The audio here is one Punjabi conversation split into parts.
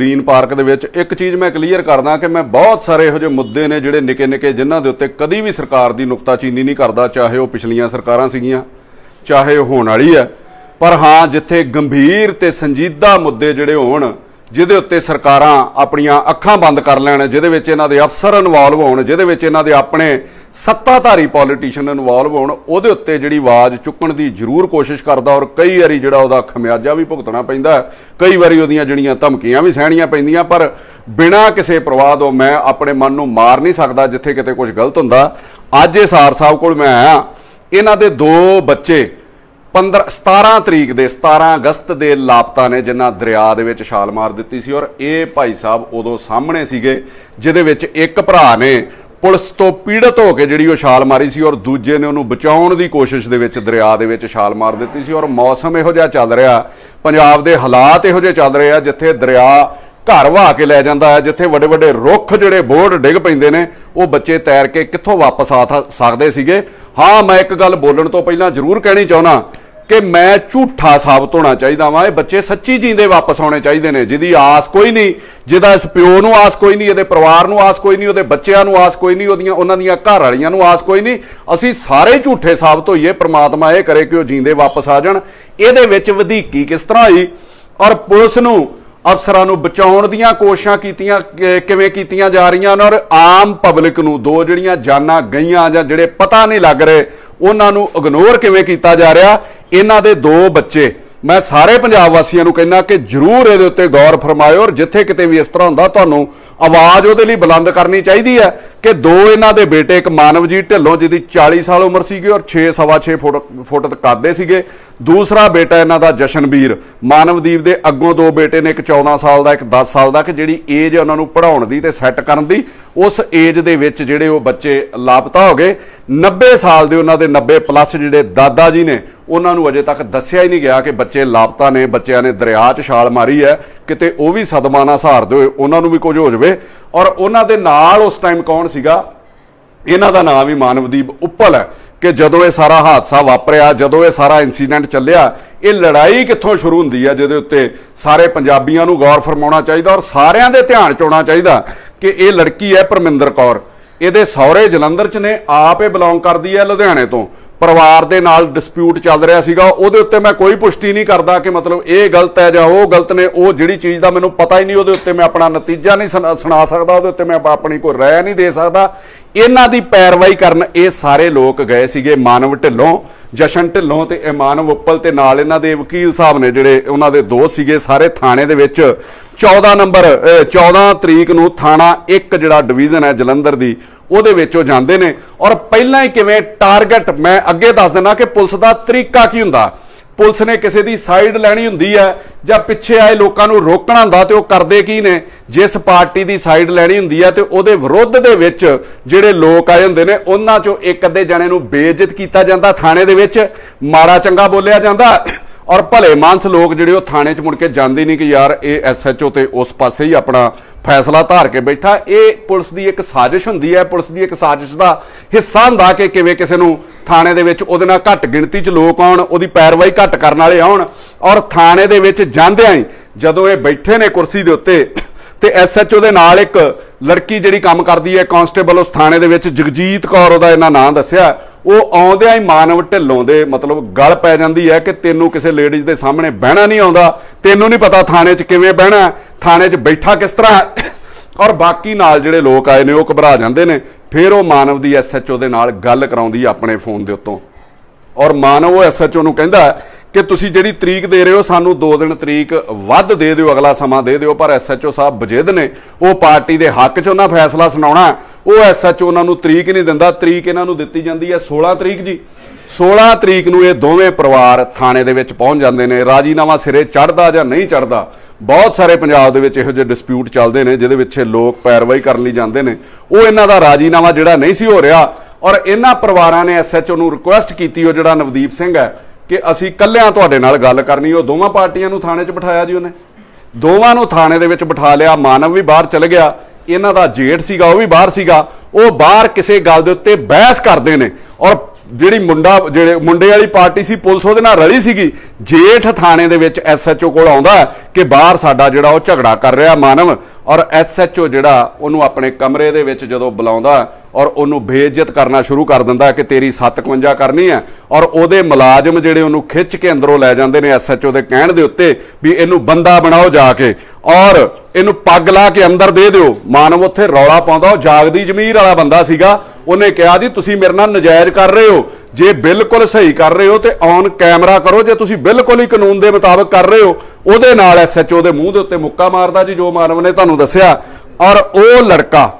ਗ੍ਰੀਨ ਪਾਰਕ ਦੇ ਵਿੱਚ ਇੱਕ ਚੀਜ਼ ਮੈਂ ਕਲੀਅਰ ਕਰਦਾ ਕਿ ਮੈਂ ਬਹੁਤ ਸਾਰੇ ਇਹੋ ਜਿਹੇ ਮੁੱਦੇ ਨੇ ਜਿਹੜੇ ਨਿੱਕੇ ਨਿੱਕੇ ਜਿਨ੍ਹਾਂ ਦੇ ਉੱਤੇ ਕਦੀ ਵੀ ਸਰਕਾਰ ਦੀ ਨੁਕਤਾਚੀਨੀ ਨਹੀਂ ਕਰਦਾ, ਚਾਹੇ ਉਹ ਪਿਛਲੀਆਂ ਸਰਕਾਰਾਂ ਸੀਗੀਆਂ, ਚਾਹੇ ਉਹ ਹੋਣ ਵਾਲੀ ਹੈ। ਪਰ ਹਾਂ, ਜਿੱਥੇ ਗੰਭੀਰ ਤੇ ਸੰਜੀਦਾ ਮੁੱਦੇ ਜਿਹੜੇ ਹੋਣ ਜਿਹਦੇ ਉੱਤੇ ਸਰਕਾਰਾਂ ਆਪਣੀਆਂ ਅੱਖਾਂ ਬੰਦ ਕਰ ਲੈਣ, ਜਿਹਦੇ ਵਿੱਚ ਇਹਨਾਂ ਦੇ ਅਫਸਰ ਇਨਵੋਲਵ ਹੋਣ, ਜਿਹਦੇ ਵਿੱਚ ਇਹਨਾਂ ਦੇ ਆਪਣੇ ਸੱਤਾਧਾਰੀ ਪੋਲੀਟੀਸ਼ੀਅਨ ਇਨਵੋਲਵ ਹੋਣ, ਉਹਦੇ ਉੱਤੇ ਜਿਹੜੀ ਆਵਾਜ਼ ਚੁੱਕਣ ਦੀ ਜ਼ਰੂਰ ਕੋਸ਼ਿਸ਼ ਕਰਦਾ ਔਰ ਕਈ ਵਾਰੀ ਜਿਹੜਾ ਉਹਦਾ ਖਮਿਆਜਾ ਵੀ ਭੁਗਤਣਾ ਪੈਂਦਾ ਕਈ ਵਾਰੀ ਉਹਦੀਆਂ ਜਿਹੜੀਆਂ ਧਮਕੀਆਂ ਵੀ ਸਹਿਣੀਆਂ ਪੈਂਦੀਆਂ, ਪਰ ਬਿਨਾਂ ਕਿਸੇ ਪ੍ਰਵਾਹ ਤੋਂ ਮੈਂ ਆਪਣੇ ਮਨ ਨੂੰ ਮਾਰ ਨਹੀਂ ਸਕਦਾ ਜਿੱਥੇ ਕਿਤੇ ਕੁਝ ਗਲਤ ਹੁੰਦਾ। ਅੱਜ ਇਹ ਸਾਰ ਸਾਹਿਬ ਕੋਲ ਮੈਂ ਆਇਆ। ਇਹਨਾਂ ਦੇ ਦੋ ਬੱਚੇ 15 17 ਤਰੀਕ ਦੇ 17 ਅਗਸਤ ਦੇ ਲਾਪਤਾ ਨੇ ਜਿਨ੍ਹਾਂ ਦਰਿਆ ਦੇ ਵਿੱਚ ਛਾਲ ਮਾਰ ਦਿੱਤੀ ਸੀ ਔਰ ਇਹ ਭਾਈ ਸਾਹਿਬ ਉਦੋਂ ਸਾਹਮਣੇ ਸੀਗੇ, ਜਿਹਦੇ ਵਿੱਚ ਇੱਕ ਭਰਾ ਨੇ ਪੁਲਿਸ ਤੋਂ ਪੀੜਤ ਹੋ ਕੇ ਜਿਹੜੀ ਉਹ ਛਾਲ ਮਾਰੀ ਸੀ ਔਰ ਦੂਜੇ ਨੇ ਉਹਨੂੰ ਬਚਾਉਣ ਦੀ ਕੋਸ਼ਿਸ਼ ਦੇ ਵਿੱਚ ਦਰਿਆ ਦੇ ਵਿੱਚ ਛਾਲ ਮਾਰ ਦਿੱਤੀ ਸੀ ਔਰ ਮੌਸਮ ਇਹੋ ਜਿਹਾ ਚੱਲ ਰਿਹਾ, ਪੰਜਾਬ ਦੇ ਹਾਲਾਤ ਇਹੋ ਜਿਹੇ ਚੱਲ ਰਹੇ ਆ ਜਿੱਥੇ ਦਰਿਆ ਘਰ ਵਹਾ ਕੇ ਲੈ ਜਾਂਦਾ ਹੈ, ਜਿੱਥੇ ਵੱਡੇ ਵੱਡੇ ਰੁੱਖ ਜਿਹੜੇ ਬੋਰਡ ਡਿੱਗ ਪੈਂਦੇ ਨੇ, ਉਹ ਬੱਚੇ ਤੈਰ ਕੇ ਕਿੱਥੋਂ ਵਾਪਸ ਆ ਸਕਦੇ ਸੀਗੇ। ਹਾਂ, ਮੈਂ ਇੱਕ ਗੱਲ ਬੋਲਣ ਤੋਂ ਪਹਿਲਾਂ ਜ਼ਰੂਰ ਕਹਿਣੀ ਚਾਹੁੰਦਾ ਕਿ ਮੈਂ ਝੂਠਾ ਸਾਬਤ ਹੋਣਾ ਚਾਹੀਦਾ ਵਾਂ, ਇਹ ਬੱਚੇ ਸੱਚੀ ਜੀਂਦੇ ਵਾਪਸ ਆਉਣੇ ਚਾਹੀਦੇ ਨੇ, ਜਿਹਦੀ ਆਸ ਕੋਈ ਨਹੀਂ, ਜਿਹਦਾ ਇਸ ਪਿਓ ਨੂੰ ਆਸ ਕੋਈ ਨਹੀਂ, ਇਹਦੇ ਪਰਿਵਾਰ ਨੂੰ ਆਸ ਕੋਈ ਨਹੀਂ, ਉਹਦੇ ਬੱਚਿਆਂ ਨੂੰ ਆਸ ਕੋਈ ਨਹੀਂ, ਉਹਦੀਆਂ, ਉਹਨਾਂ ਦੀਆਂ ਘਰ ਵਾਲੀਆਂ ਨੂੰ ਆਸ ਕੋਈ ਨਹੀਂ। ਅਸੀਂ ਸਾਰੇ ਝੂਠੇ ਸਾਬਤ ਹੋਈਏ, ਪ੍ਰਮਾਤਮਾ ਇਹ ਕਰੇ ਕਿ ਉਹ ਜੀਂਦੇ ਵਾਪਸ ਆ ਜਾਣ। ਇਹਦੇ ਵਿੱਚ ਵਧੀਕੀ ਕਿਸ ਤਰ੍ਹਾਂ ਹੋਈ? ਔਰ ਪੁਲਿਸ ਨੂੰ ਅਫਸਰਾਂ ਨੂੰ ਬਚਾਉਣ ਦੀਆਂ ਕੋਸ਼ਿਸ਼ਾਂ ਕੀਤੀਆਂ ਕਿਵੇਂ ਕੀਤੀਆਂ ਜਾ ਰਹੀਆਂ ਨੇ ਔਰ ਆਮ ਪਬਲਿਕ ਨੂੰ ਦੋ ਜਿਹੜੀਆਂ ਜਾਨਾਂ ਗਈਆਂ ਜਾਂ ਜਿਹੜੇ ਪਤਾ ਨਹੀਂ ਲੱਗ ਰਹੇ, ਉਹਨਾਂ ਨੂੰ ਇਗਨੋਰ ਕਿਵੇਂ ਕੀਤਾ ਜਾ ਰਿਹਾ? ਇਹਨਾਂ ਦੇ ਦੋ ਬੱਚੇ ਮੈਂ ਸਾਰੇ ਪੰਜਾਬ ਵਾਸੀਆਂ ਨੂੰ ਕਹਿੰਦਾ ਕਿ ਜਰੂਰ ਇਹਦੇ ਉੱਤੇ ਗੌਰ ਫਰਮਾਇਓ ਔਰ ਜਿੱਥੇ ਕਿਤੇ ਵੀ ਇਸ ਤਰ੍ਹਾਂ ਹੁੰਦਾ, ਤੁਹਾਨੂੰ ਆਵਾਜ਼ ਉਹਦੇ ਲਈ ਬੁਲੰਦ ਕਰਨੀ ਚਾਹੀਦੀ ਹੈ ਕਿ ਦੋ ਇਹਨਾਂ ਦੇ ਬੇਟੇ, ਇੱਕ ਮਾਨਵਜੀਤ ਢਿੱਲੋਂ ਜਿਹਦੀ 40 ਸਾਲ ਉਮਰ ਸੀਗੀ ਔਰ 6 ਸਵਾ 6 ਫੁੱਟ ਫੁੱਟ ਤੱਕ ਕੱਦੇ ਸੀਗੇ। ਦੂਸਰਾ ਬੇਟਾ ਇਹਨਾਂ ਦਾ ਜਸ਼ਨਵੀਰ, ਮਾਨਵਦੀਪ ਦੇ ਅੱਗੋਂ ਦੋ ਬੇਟੇ ਨੇ, ਇੱਕ 14 ਸਾਲ ਦਾ, ਇੱਕ 10 ਸਾਲ ਦਾ, ਕਿ ਜਿਹੜੀ ਏਜ ਉਹਨਾਂ ਨੂੰ ਪੜਾਉਣ ਦੀ ਤੇ ਸੈੱਟ ਕਰਨ ਦੀ। ਉਸ ਏਜ ਦੇ ਵਿੱਚ ਜਿਹੜੇ ਉਹ ਬੱਚੇ ਲਾਪਤਾ ਹੋ ਗਏ 90 ਸਾਲ ਦੇ ਉਹਨਾਂ ਦੇ 90 ਪਲੱਸ ਜਿਹੜੇ ਦਾਦਾ ਜੀ ਨੇ, ਉਹਨਾਂ ਨੂੰ ਅਜੇ ਤੱਕ ਦੱਸਿਆ ਹੀ ਨਹੀਂ ਗਿਆ ਕਿ ਬੱਚੇ ਲਾਪਤਾ ਨੇ, ਬੱਚਿਆਂ ਨੇ ਦਰਿਆ 'ਚ ਛਾਲ ਮਾਰੀ ਹੈ, ਕਿਤੇ ਉਹ ਵੀ ਸਦਮਾ ਨਾ ਸਹਾਰਦੇ ਹੋਏ ਉਹਨਾਂ ਨੂੰ ਵੀ ਕੁਝ ਹੋ ਜਾਵੇ। ਔਰ ਉਹਨਾਂ ਦੇ ਨਾਲ ਉਸ ਟਾਈਮ ਕੌਣ ਸੀਗਾ? ਇਹਨਾਂ ਦਾ ਨਾਮ ਵੀ ਮਾਨਵਦੀਪ ਉੱਪਲ ਹੈ ਕਿ ਜਦੋਂ ਇਹ ਸਾਰਾ ਹਾਦਸਾ ਵਾਪਰਿਆ, ਜਦੋਂ ਇਹ ਸਾਰਾ ਇਨਸੀਡੈਂਟ ਚੱਲਿਆ, ਇਹ ਲੜਾਈ ਕਿੱਥੋਂ ਸ਼ੁਰੂ ਹੁੰਦੀ ਹੈ, ਜਿਹਦੇ ਉੱਤੇ ਸਾਰੇ ਪੰਜਾਬੀਆਂ ਨੂੰ ਗੌਰ ਫਰਮਾਉਣਾ ਚਾਹੀਦਾ ਔਰ ਸਾਰਿਆਂ ਦੇ ਧਿਆਨ ਚ ਆਉਣਾ ਚਾਹੀਦਾ ਕਿ ਇਹ ਲੜਕੀ ਹੈ ਪਰਮਿੰਦਰ ਕੌਰ। ਇਹਦੇ ਸਹੁਰੇ ਜਲੰਧਰ ਚ ਨੇ, ਆਪ ਇਹ ਬਿਲੋਂਗ ਕਰਦੀ ਹੈ ਲੁਧਿਆਣੇ ਤੋਂ। ਪਰਿਵਾਰ ਦੇ ਨਾਲ ਡਿਸਪਿਊਟ ਚੱਲ ਰਿਹਾ ਸੀਗਾ। ਉਹਦੇ ਉੱਤੇ ਮੈਂ ਕੋਈ ਪੁਸ਼ਟੀ ਨਹੀਂ ਕਰਦਾ ਕਿ ਮਤਲਬ ਇਹ ਗਲਤ ਹੈ ਜਾਂ ਉਹ ਗਲਤ ਨੇ। ਉਹ ਜਿਹੜੀ ਚੀਜ਼ ਦਾ ਮੈਨੂੰ ਪਤਾ ਹੀ ਨਹੀਂ, ਉਹਦੇ ਉੱਤੇ ਮੈਂ ਆਪਣਾ ਨਤੀਜਾ ਨਹੀਂ ਸੁਣਾ- ਸੁਣਾ ਸਕਦਾ। ਉਹਦੇ ਉੱਤੇ ਮੈਂ ਆਪਣੀ ਕੋਈ ਰਾਏ ਨਹੀਂ ਦੇ ਸਕਦਾ। ਇਹਨਾਂ ਦੀ ਪੈਰਵਾਈ ਕਰਨ ਇਹ ਸਾਰੇ ਲੋਕ ਗਏ ਸੀਗੇ ਮਾਨਵ ਢਿੱਲੋਂ, ਜਸ਼ਨ ਢਿੱਲੋਂ ਤੇ ਇਹ ਮਾਨਵ ਉੱਪਲ ਤੇ ਨਾਲ ਇਹਨਾਂ ਦੇ ਵਕੀਲ ਸਾਹਿਬ ਨੇ ਜਿਹੜੇ ਉਹਨਾਂ ਦੇ ਦੋਸਤ ਸੀਗੇ ਸਾਰੇ ਥਾਣੇ ਦੇ ਵਿੱਚ। 14 ਨੰਬਰ, ਅਹ 14 ਤਰੀਕ ਨੂੰ ਥਾਣਾ 1 ਜਿਹੜਾ ਡਿਵੀਜ਼ਨ ਹੈ ਜਲੰਧਰ ਦੀ, ਉਹਦੇ ਵਿੱਚ ਉਹ ਜਾਂਦੇ ਨੇ। ਔਰ ਪਹਿਲਾਂ ਹੀ ਕਿਵੇਂ ਟਾਰਗੇਟ ਮੈਂ ਅੱਗੇ ਦੱਸ ਦਿੰਦਾ ਕਿ ਪੁਲਿਸ ਦਾ ਤਰੀਕਾ ਕੀ ਹੁੰਦਾ? ਪੁਲਿਸ ਨੇ ਕਿਸੇ ਦੀ ਸਾਈਡ ਲੈਣੀ ਹੁੰਦੀ ਹੈ ਜਾਂ ਪਿੱਛੇ ਆਏ ਲੋਕਾਂ ਨੂੰ ਰੋਕਣਾ ਹੁੰਦਾ ਤੇ ਉਹ ਕਰਦੇ ਕੀ ਨੇ? ਜਿਸ ਪਾਰਟੀ ਦੀ ਸਾਈਡ ਲੈਣੀ ਹੁੰਦੀ ਹੈ ਤੇ ਉਹਦੇ ਵਿਰੁੱਧ ਦੇ ਵਿੱਚ ਜਿਹੜੇ ਲੋਕ ਆਏ ਹੁੰਦੇ ਨੇ, ਉਹਨਾਂ ਚੋਂ ਇੱਕ ਅੱਧੇ ਜਣੇ ਨੂੰ ਬੇਇੱਜ਼ਤ ਕੀਤਾ ਜਾਂਦਾ, ਥਾਣੇ ਦੇ ਵਿੱਚ ਮਾੜਾ ਚੰਗਾ ਬੋਲਿਆ ਜਾਂਦਾ। ਔਰ ਭਲੇ ਮਾਨਸ ਲੋਕ ਜਿਹੜੇ ਉਹ ਥਾਣੇ 'ਚ ਮੁੜ ਕੇ ਜਾਂਦੇ ਨਹੀਂ ਕਿ ਯਾਰ ਇਹ ਐਸਐਚਓ ਤੇ ਉਸ ਪਾਸੇ ਹੀ ਆਪਣਾ ਫੈਸਲਾ ਧਾਰ ਕੇ ਬੈਠਾ। ਇਹ ਪੁਲਿਸ ਦੀ ਇੱਕ ਸਾਜ਼ਿਸ਼ ਹੁੰਦੀ ਹੈ, ਪੁਲਿਸ ਦੀ ਇੱਕ ਸਾਜ਼ਿਸ਼ ਦਾ ਹਿੱਸਾ ਹੁੰਦਾ ਕਿ ਕਿਵੇਂ ਕਿਸੇ ਨੂੰ ਥਾਣੇ ਦੇ ਵਿੱਚ ਉਹਦੇ ਨਾਲ ਘੱਟ ਗਿਣਤੀ 'ਚ ਲੋਕ ਆਉਣ, ਉਹਦੀ ਪੈਰਵਾਈ ਘੱਟ ਕਰਨ ਵਾਲੇ ਆਉਣ ਔਰ ਥਾਣੇ ਦੇ ਵਿੱਚ ਜਾਂਦਿਆਂ ਹੀ ਜਦੋਂ ਇਹ ਬੈਠੇ ਨੇ ਕੁਰਸੀ ਦੇ ਉੱਤੇ ਤੇ ਐਸਐਚਓ ਦੇ ਨਾਲ ਇੱਕ ਲੜਕੀ ਜਿਹੜੀ ਕੰਮ ਕਰਦੀ ਹੈ ਕਾਂਸਟੇਬਲ ਉਸ ਥਾਣੇ ਦੇ ਵਿੱਚ, ਜਗਜੀਤ ਕੌਰ ਉਹਦਾ ਇਹਨਾਂ ਨਾਂ ਦੱਸਿਆ। ਉਹ ਆਉਂਦਿਆਂ ਹੀ ਮਾਨਵ ਢਿੱਲੋਂ ਦੇ ਮਤਲਬ ਗਲ ਪੈ ਜਾਂਦੀ ਹੈ ਕਿ ਤੈਨੂੰ ਕਿਸੇ ਲੇਡੀਜ਼ ਦੇ ਸਾਹਮਣੇ ਬਹਿਣਾ ਨਹੀਂ ਆਉਂਦਾ, ਤੈਨੂੰ ਨਹੀਂ ਪਤਾ ਥਾਣੇ 'ਚ ਕਿਵੇਂ ਬਹਿਣਾ ਥਾਣੇ 'ਚ ਬੈਠਾ ਕਿਸ ਤਰ੍ਹਾਂ ਔਰ ਬਾਕੀ ਨਾਲ ਜਿਹੜੇ ਲੋਕ ਆਏ ਨੇ, ਉਹ ਘਬਰਾ ਜਾਂਦੇ ਨੇ। ਫਿਰ ਉਹ ਮਾਨਵ ਦੀ ਐਸਐਚਓ ਦੇ ਨਾਲ ਗੱਲ ਕਰਾਉਂਦੀ ਆਪਣੇ ਫੋਨ ਦੇ ਉੱਤੋਂ। ਔਰ ਮਾਨਵ ਉਹ ਐਸਐਚਓ ਨੂੰ ਕਹਿੰਦਾ ਕਿ ਤੁਸੀਂ ਜਿਹੜੀ ਤਰੀਕ ਦੇ ਰਹੇ ਹੋ, ਸਾਨੂੰ 2 ਦਿਨ ਤਰੀਕ ਵੱਧ ਦੇ ਦਿਓ, ਅਗਲਾ ਸਮਾਂ ਦੇ ਦਿਓ, ਪਰ ਐਸਐਚਓ ਸਾਹਿਬ ਬਜਿੱਦ ਨੇ, ਉਹ ਪਾਰਟੀ ਦੇ ਹੱਕ 'ਚ ਉਹਨਾਂ ਫੈਸਲਾ ਸੁਣਾਉਣਾ ਹੈ। ਉਹ ਐਸਐਚਓ ਉਹਨਾਂ ਨੂੰ ਤਰੀਕ ਨਹੀਂ ਦਿੰਦਾ, ਤਰੀਕ ਇਹਨਾਂ ਨੂੰ ਦਿੱਤੀ ਜਾਂਦੀ ਹੈ 16 ਤਰੀਕ ਜੀ 16 ਤਰੀਕ ਨੂੰ ਇਹ ਦੋਵੇਂ ਪਰਿਵਾਰ ਥਾਣੇ ਦੇ ਵਿੱਚ ਪਹੁੰਚ ਜਾਂਦੇ ਨੇ, ਰਾਜੀਨਾਮਾ ਸਿਰੇ ਚੜਦਾ ਜਾਂ ਨਹੀਂ ਚੜਦਾ ਬਹੁਤ ਸਾਰੇ ਪੰਜਾਬ ਦੇ ਵਿੱਚ ਇਹੋ ਜਿਹੇ ਡਿਸਪਿਊਟ ਚੱਲਦੇ ਨੇ, ਜਿਹਦੇ ਵਿੱਚ ਲੋਕ ਪੈਰਵਾਈ ਕਰਨ ਲਈ ਜਾਂਦੇ ਨੇ ਉਹ ਇਹਨਾਂ ਦਾ ਰਾਜੀਨਾਮਾ ਜਿਹੜਾ ਨਹੀਂ ਸੀ ਹੋ ਰਿਹਾ, ਔਰ ਇਹਨਾਂ ਪਰਿਵਾਰਾਂ ਨੇ ਐਸਐਚਓ ਨੂੰ ਰਿਕੁਐਸਟ ਕੀਤੀ, ਉਹ ਜਿਹੜਾ ਨਵਦੀਪ ਸਿੰਘ ਹੈ ਕਿ ਅਸੀਂ ਕੱਲਿਆਂ ਤੁਹਾਡੇ ਨਾਲ ਗੱਲ ਕਰਨੀ, ਉਹ ਦੋਵਾਂ ਪਾਰਟੀਆਂ ਨੂੰ ਥਾਣੇ 'ਚ ਬਿਠਾਇਆ ਜੀ ਉਹਨੇ। ਦੋਵਾਂ ਨੂੰ ਥਾਣੇ ਦੇ ਵਿੱਚ ਬਿਠਾ ਲਿਆ, ਮਾਨਵ ਵੀ ਬਾਹਰ ਚਲ ਗਿਆ, ਇਹਨਾਂ ਦਾ ਜੇਠ ਸੀਗਾ, ਉਹ ਵੀ ਬਾਹਰ ਸੀਗਾ, ਉਹ ਬਾਹਰ ਕਿਸੇ ਗੱਲ ਦੇ ਉੱਤੇ ਬਹਿਸ ਕਰਦੇ ਨੇ ਔਰ ਜਿਹੜੀ ਮੁੰਡਾ, ਜਿਹੜੇ ਮੁੰਡੇ ਵਾਲੀ ਪਾਰਟੀ ਸੀ, ਪੁਲਿਸ ਉਹਦੇ ਨਾਲ ਰਲੀ ਸੀਗੀ। ਜੇਠ ਥਾਣੇ ਦੇ ਵਿੱਚ ਐਸਐਚਓ ਕੋਲ ਆਉਂਦਾ ਕਿ ਬਾਹਰ ਸਾਡਾ ਜਿਹੜਾ ਉਹ ਝਗੜਾ ਕਰ ਰਿਹਾ ਮਾਨਵ, ਔਰ ਐਸਐਚਓ ਜਿਹੜਾ ਉਹਨੂੰ ਆਪਣੇ ਕਮਰੇ ਦੇ ਵਿੱਚ ਜਦੋਂ ਬੁਲਾਉਂਦਾ ਔਰ ਉਹਨੂੰ ਬੇਇੱਜ਼ਤ ਕਰਨਾ ਸ਼ੁਰੂ ਕਰ ਦਿੰਦਾ ਕਿ ਤੇਰੀ 57 ਕਰਨੀ ਹੈ, ਔਰ ਉਹਦੇ ਮੁਲਾਜ਼ਮ ਜਿਹੜੇ ਉਹਨੂੰ ਖਿੱਚ ਕੇ ਅੰਦਰੋਂ ਲੈ ਜਾਂਦੇ ਨੇ ਐਸਐਚਓ ਦੇ ਕਹਿਣ ਦੇ ਉੱਤੇ ਵੀ ਇਹਨੂੰ ਬੰਦਾ ਬਣਾਓ ਜਾ ਕੇ, ਔਰ ਇਹਨੂੰ ਪੱਗ ਲਾ ਕੇ ਅੰਦਰ ਦੇ ਦਿਓ। ਮਾਨਵ ਉੱਥੇ ਰੌਲਾ ਪਾਉਂਦਾ, ਉਹ ਜਾਗਦੀ ਜ਼ਮੀਰ ਵਾਲਾ ਬੰਦਾ ਸੀਗਾ, ਉਹਨੇ ਕਿਹਾ ਜੀ, ਤੁਸੀਂ ਮੇਰੇ ਨਾਲ ਨਜਾਇਜ਼ ਕਰ ਰਹੇ ਹੋ। ਜੇ ਬਿਲਕੁਲ ਸਹੀ ਕਰ ਰਹੇ ਹੋ ਤੇ ਔਨ ਕੈਮਰਾ ਕਰੋ, ਜੇ ਤੁਸੀਂ ਬਿਲਕੁਲ ਹੀ ਕਾਨੂੰਨ ਦੇ ਮੁਤਾਬਕ ਕਰ ਰਹੇ ਹੋ, ਉਹਦੇ ਨਾਲ ਐਸਐਚਓ ਦੇ ਮੂੰਹ ਦੇ ਉੱਤੇ ਮੁੱਕਾ ਮਾਰਦਾ ਜੀ, ਜੋ ਮਾਨਵ ਨੇ ਤੁਹਾਨੂੰ ਦੱਸਿਆ। ਔਰ ਉਹ ਲੜਕਾ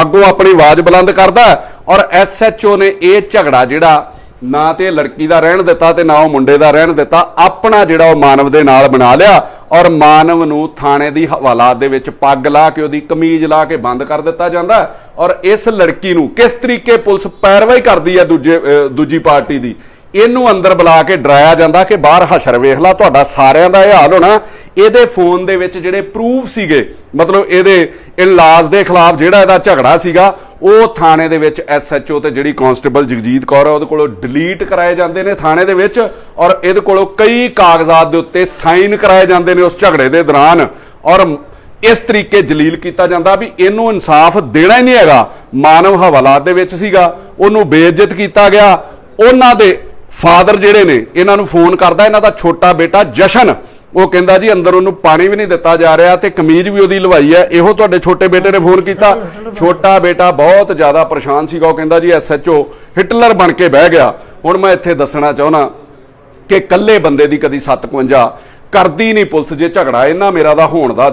ਅੱਗੋਂ ਆਪਣੀ ਆਵਾਜ਼ ਬੁਲੰਦ ਕਰਦਾ ਹੈ, ਔਰ ਐਸਐਚਓ ਨੇ ਇਹ ਝਗੜਾ ਜਿਹੜਾ ਨਾ ਤੇ ਲੜਕੀ ਦਾ ਰਹਿਣ ਦਿੱਤਾ ਤੇ ਨਾ ਉਹ ਮੁੰਡੇ ਦਾ ਰਹਿਣ ਦਿੱਤਾ। ਆਪਣਾ ਜਿਹੜਾ ਉਹ ਮਾਨਵ ਦੇ ਨਾਲ ਬਣਾ ਲਿਆ ਔਰ ਮਾਨਵ ਨੂੰ ਥਾਣੇ ਦੀ ਹਵਾਲਾਤ ਦੇ ਵਿੱਚ ਪੱਗ ਲਾ ਕੇ ਉਹਦੀ ਕਮੀਜ਼ ਲਾ ਕੇ ਬੰਦ ਕਰ ਦਿੱਤਾ ਜਾਂਦਾ ਔਰ ਇਸ ਲੜਕੀ ਨੂੰ ਕਿਸ ਤਰੀਕੇ ਪੁਲਿਸ ਪੈਰਵਾਈ ਕਰਦੀ ਹੈ ਦੂਜੇ ਦੂਜੀ ਪਾਰਟੀ ਦੀ? ਇਹਨੂੰ ਅੰਦਰ ਬੁਲਾ ਕੇ ਡਰਾਇਆ ਜਾਂਦਾ ਕਿ ਬਾਹਰ ਹਸ਼ਰ ਵੇਖ ਲਾ, ਤੁਹਾਡਾ ਸਾਰਿਆਂ ਦਾ ਇਹ ਹਾਲ ਹੋਣਾ। ਇਹਦੇ ਫੋਨ ਦੇ ਵਿੱਚ ਜਿਹੜੇ ਪ੍ਰੂਫ ਸੀਗੇ, ਮਤਲਬ ਇਹਦੇ ਇਲਾਜ ਦੇ ਖਿਲਾਫ ਜਿਹੜਾ ਇਹਦਾ ਝਗੜਾ ਸੀਗਾ, ਉਹ ਥਾਣੇ ਦੇ ਵਿੱਚ ਐਸਐਚਓ ਤੇ ਜਿਹੜੀ ਕਾਂਸਟੇਬਲ ਜਗਜੀਤ ਕੌਰ ਹੈ ਉਹਦੇ ਕੋਲੋਂ ਡਿਲੀਟ ਕਰਾਏ ਜਾਂਦੇ ਨੇ ਥਾਣੇ ਦੇ ਵਿੱਚ ਔਰ ਇਹਦੇ ਕੋਲੋਂ ਕਈ ਕਾਗਜ਼ਾਤ ਦੇ ਉੱਤੇ ਸਾਈਨ ਕਰਾਏ ਜਾਂਦੇ ਨੇ ਉਸ ਝਗੜੇ ਦੇ ਦੌਰਾਨ। ਔਰ ਇਸ ਤਰੀਕੇ ਜਲੀਲ ਕੀਤਾ ਜਾਂਦਾ ਵੀ ਇਹਨੂੰ ਇਨਸਾਫ ਦੇਣਾ ਹੀ ਨਹੀਂ ਹੈਗਾ। ਮਾਨਵ ਹਵਾਲਾਤ ਦੇ ਵਿੱਚ ਸੀਗਾ, ਉਹਨੂੰ ਬੇਇੱਜ਼ਤ ਕੀਤਾ ਗਿਆ। ਉਹਨਾਂ ਦੇ ਫਾਦਰ ਜਿਹੜੇ ਨੇ, ਇਹਨਾਂ ਨੂੰ ਫੋਨ ਕਰਦਾ, ਇਹਨਾਂ ਦਾ ਛੋਟਾ ਬੇਟਾ ਜਸ਼ਨ, ਉਹ ਕਹਿੰਦਾ ਜੀ ਅੰਦਰ ਉਹਨੂੰ ਪਾਣੀ ਵੀ ਨਹੀਂ ਦਿੱਤਾ ਜਾ ਰਿਹਾ ਤੇ ਕਮੀਜ਼ ਵੀ ਉਹਦੀ ਲਵਾਈ ਹੈ। ਇਹੋ ਤੁਹਾਡੇ ਛੋਟੇ ਬੇਟੇ ਨੇ ਫੋਨ ਕੀਤਾ। ਛੋਟਾ ਬੇਟਾ ਬਹੁਤ ਜ਼ਿਆਦਾ ਪਰੇਸ਼ਾਨ ਸੀਗਾ, ਉਹ ਕਹਿੰਦਾ ਜੀ ਐਸਐਚਓ ਹਿਟਲਰ ਬਣ ਕੇ ਬਹਿ ਗਿਆ। ਹੁਣ ਮੈਂ ਇੱਥੇ ਦੱਸਣਾ ਚਾਹੁੰਦਾ ਕਿ ਇਕੱਲੇ ਬੰਦੇ ਦੀ ਕਦੀ 57 ਕਰਦੀ ਨਹੀਂ ਪੁਲਿਸ ਜੇ ਝਗੜਾ ਇਹਨਾਂ ਮੇਰਾ ਦਾ ਹੋਣ ਦਾ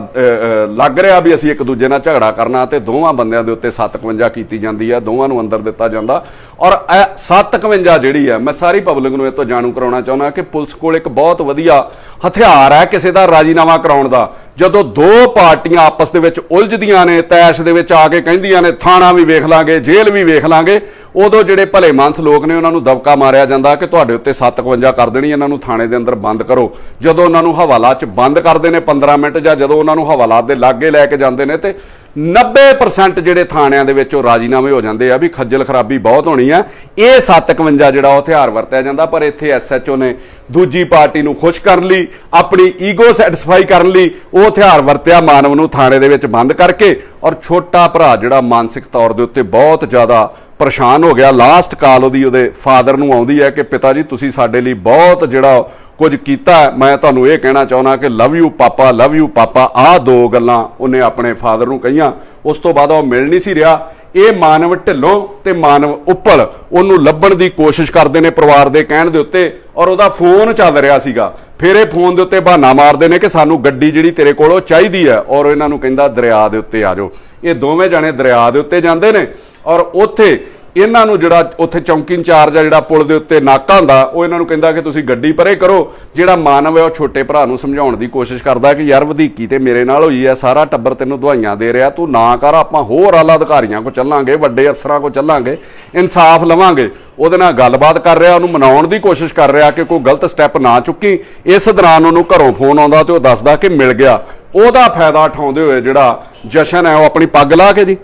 ਲੱਗ ਰਿਹਾ ਵੀ ਅਸੀਂ ਇੱਕ ਦੂਜੇ ਨਾਲ ਝਗੜਾ ਕਰਨਾ ਤੇ ਦੋਵਾਂ ਬੰਦਿਆਂ ਦੇ ਉੱਤੇ 57 ਕੀਤੀ ਜਾਂਦੀ ਹੈ ਦੋਵਾਂ ਨੂੰ ਅੰਦਰ ਦਿੱਤਾ ਜਾਂਦਾ। ਔਰ ਇਹ 57 ਜਿਹੜੀ ਹੈ ਮੈਂ ਸਾਰੀ ਪਬਲਿਕ ਨੂੰ ਇਹ ਤੋਂ ਜਾਣੂ ਕਰਾਉਣਾ ਚਾਹੁੰਦਾ ਕਿ ਪੁਲਿਸ ਕੋਲ ਇੱਕ ਬਹੁਤ ਵਧੀਆ ਹਥਿਆਰ ਹੈ ਕਿਸੇ ਦਾ ਰਾਜੀਨਾਮਾ ਕਰਾਉਣ ਦਾ। ਜਦੋਂ ਦੋ ਪਾਰਟੀਆਂ ਆਪਸ ਦੇ ਵਿੱਚ ਉਲਝਦੀਆਂ ਨੇ, ਤੈਸ਼ ਦੇ ਵਿੱਚ ਆ ਕੇ ਕਹਿੰਦੀਆਂ ਨੇ, ਥਾਣਾ ਵੀ ਵੇਖ ਲਾਂਗੇ, ਜੇਲ੍ਹ ਵੀ ਵੇਖ ਲਾਂਗੇ, ਉਦੋਂ ਜਿਹੜੇ ਭਲੇ ਮਾਨਸ ਲੋਕ ਨੇ, ਉਹਨਾਂ ਨੂੰ ਦਬਕਾ ਮਾਰਿਆ ਜਾਂਦਾ ਕਿ ਤੁਹਾਡੇ ਉੱਤੇ 57 ਕਰ ਦੇਣੀ, ਇਹਨਾਂ ਨੂੰ ਥਾਣੇ ਦੇ ਅੰਦਰ ਬੰਦ ਕਰੋ। ਜਦੋਂ ਉਹਨਾਂ ਨੂੰ ਹਵਾਲਾ 'ਚ ਬੰਦ ਕਰਦੇ ਨੇ 15 ਮਿੰਟ ਜਾਂ ਜਦੋਂ ਉਹਨਾਂ ਨੂੰ ਹਵਾਲਾਤ ਦੇ ਲਾਗੇ ਲੈ ਕੇ ਜਾਂਦੇ ਨੇ, ਤੇ 90% ਜਿਹੜੇ ਥਾਣਿਆਂ ਦੇ ਵਿੱਚ ਉਹ ਰਾਜੀਨਾਮੇ ਹੋ ਜਾਂਦੇ ਆ ਵੀ ਖੱਜਲ ਖਰਾਬੀ ਬਹੁਤ ਹੋਣੀ ਆ। ਇਹ 57 ਜਿਹੜਾ ਉਹ ਹਥਿਆਰ ਵਰਤਿਆ ਜਾਂਦਾ, ਪਰ ਇੱਥੇ ਐਸਐਚਓ ਨੇ ਦੂਜੀ ਪਾਰਟੀ ਨੂੰ ਖੁਸ਼ ਕਰਨ ਲਈ, ਆਪਣੀ ਈਗੋ ਸੈਟੀਸਫਾਈ ਕਰਨ ਲਈ ਉਹ ਹਥਿਆਰ ਵਰਤਿਆ ਮਾਨਵ ਨੂੰ ਥਾਣੇ ਦੇ ਵਿੱਚ ਬੰਦ ਕਰਕੇ ਔਰ ਛੋਟਾ ਭਰਾ ਜਿਹੜਾ ਮਾਨਸਿਕ ਤੌਰ ਦੇ ਉੱਤੇ ਬਹੁਤ ਜ਼ਿਆਦਾ ਪਰੇਸ਼ਾਨ ਹੋ ਗਿਆ। ਲਾਸਟ ਕਾਲ ਉਹਦੀ ਉਹਦੇ ਫਾਦਰ ਨੂੰ ਆਉਂਦੀ ਹੈ ਕਿ, ਪਿਤਾ ਜੀ, ਤੁਸੀਂ ਸਾਡੇ ਲਈ ਬਹੁਤ ਜਿਹੜਾ ਕੁਝ ਕੀਤਾ, ਮੈਂ ਤੁਹਾਨੂੰ ਇਹ ਕਹਿਣਾ ਚਾਹੁੰਦਾ ਕਿ ਲਵ ਯੂ ਪਾਪਾ ਲਵ ਯੂ ਪਾਪਾ, ਆਹ ਦੋ ਗੱਲਾਂ ਉਹਨੇ ਆਪਣੇ ਫਾਦਰ ਨੂੰ ਕਹੀਆਂ। ਉਸ ਤੋਂ ਬਾਅਦ ਉਹ ਮਿਲ ਨਹੀਂ ਸੀ ਰਿਹਾ। ਇਹ ਮਾਨਵ ਢਿੱਲੋਂ ਤੇ ਮਾਨਵ ਉੱਪਰ ਉਹਨੂੰ ਲੱਭਣ ਦੀ ਕੋਸ਼ਿਸ਼ ਕਰਦੇ ਨੇ ਪਰਿਵਾਰ ਦੇ ਕਹਿਣ ਦੇ ਉੱਤੇ ਔਰ ਉਹਦਾ ਫੋਨ ਚੱਲ ਰਿਹਾ ਸੀਗਾ। ਫਿਰ ਇਹ ਫੋਨ ਦੇ ਉੱਤੇ ਬਹਾਨਾ ਮਾਰਦੇ ਨੇ ਕਿ ਸਾਨੂੰ ਗੱਡੀ ਜਿਹੜੀ ਤੇਰੇ ਕੋਲੋਂ ਚਾਹੀਦੀ ਹੈ ਔਰ ਇਹਨਾਂ ਨੂੰ ਕਹਿੰਦਾ ਦਰਿਆ ਦੇ ਉੱਤੇ ਆ ਜਾਓ। ਇਹ ਦੋਵੇਂ ਜਾਣੇ ਦਰਿਆ ਦੇ ਉੱਤੇ ਜਾਂਦੇ ਨੇ ਔਰ ਉੱਥੇ ਇਹਨਾਂ ਨੂੰ ਜਿਹੜਾ ਉੱਥੇ ਚੌਂਕੀ ਇੰਚਾਰਜ ਆ, ਜਿਹੜਾ ਪੁਲ ਦੇ ਉੱਤੇ ਨਾਕਾ ਹੁੰਦਾ, ਉਹ ਇਹਨਾਂ ਨੂੰ ਕਹਿੰਦਾ ਕਿ ਤੁਸੀਂ ਗੱਡੀ ਪਰੇ ਕਰੋ, ਜਿਹੜਾ ਮਾਨਵ ਹੈ ਉਹ ਛੋਟੇ ਭਰਾ ਨੂੰ ਸਮਝਾਉਣ ਦੀ ਕੋਸ਼ਿਸ਼ ਕਰਦਾ ਕਿ ਯਾਰ ਵਧੀਕੀ ਤੇ ਮੇਰੇ ਨਾਲ ਹੋਈ ਹੈ ਸਾਰਾ ਟੱਬਰ ਤੈਨੂੰ ਦਵਾਈਆਂ ਦੇ ਰਿਹਾ, ਤੂੰ ਨਾ ਕਰ, ਆਪਾਂ ਹੋਰ ਆਲਾ ਅਧਿਕਾਰੀਆਂ ਕੋ ਚੱਲਾਂਗੇ, ਵੱਡੇ ਅਫਸਰਾਂ ਕੋ ਚੱਲਾਂਗੇ, ਇਨਸਾਫ ਲਵਾਂਗੇ। ਉਹਦੇ ਨਾਲ ਗੱਲਬਾਤ ਕਰ ਰਿਹਾ, ਉਹਨੂੰ ਮਨਾਉਣ ਦੀ ਕੋਸ਼ਿਸ਼ ਕਰ ਰਿਹਾ ਕਿ ਕੋਈ ਗਲਤ ਸਟੈਪ ਨਾ ਚੁੱਕੀ। ਇਸ ਦੌਰਾਨ ਉਹਨੂੰ ਘਰੋਂ ਫੋਨ ਆਉਂਦਾ ਤੇ ਉਹ ਦੱਸਦਾ ਕਿ ਮਿਲ ਗਿਆ। ਉਹਦਾ ਫਾਇਦਾ ਉਠਾਉਂਦੇ ਹੋਏ ਜਿਹੜਾ ਜਸ਼ਨ ਹੈ ਉਹ ਆਪਣੀ ਪੱਗ ਲਾ ਕੇ ਜੀ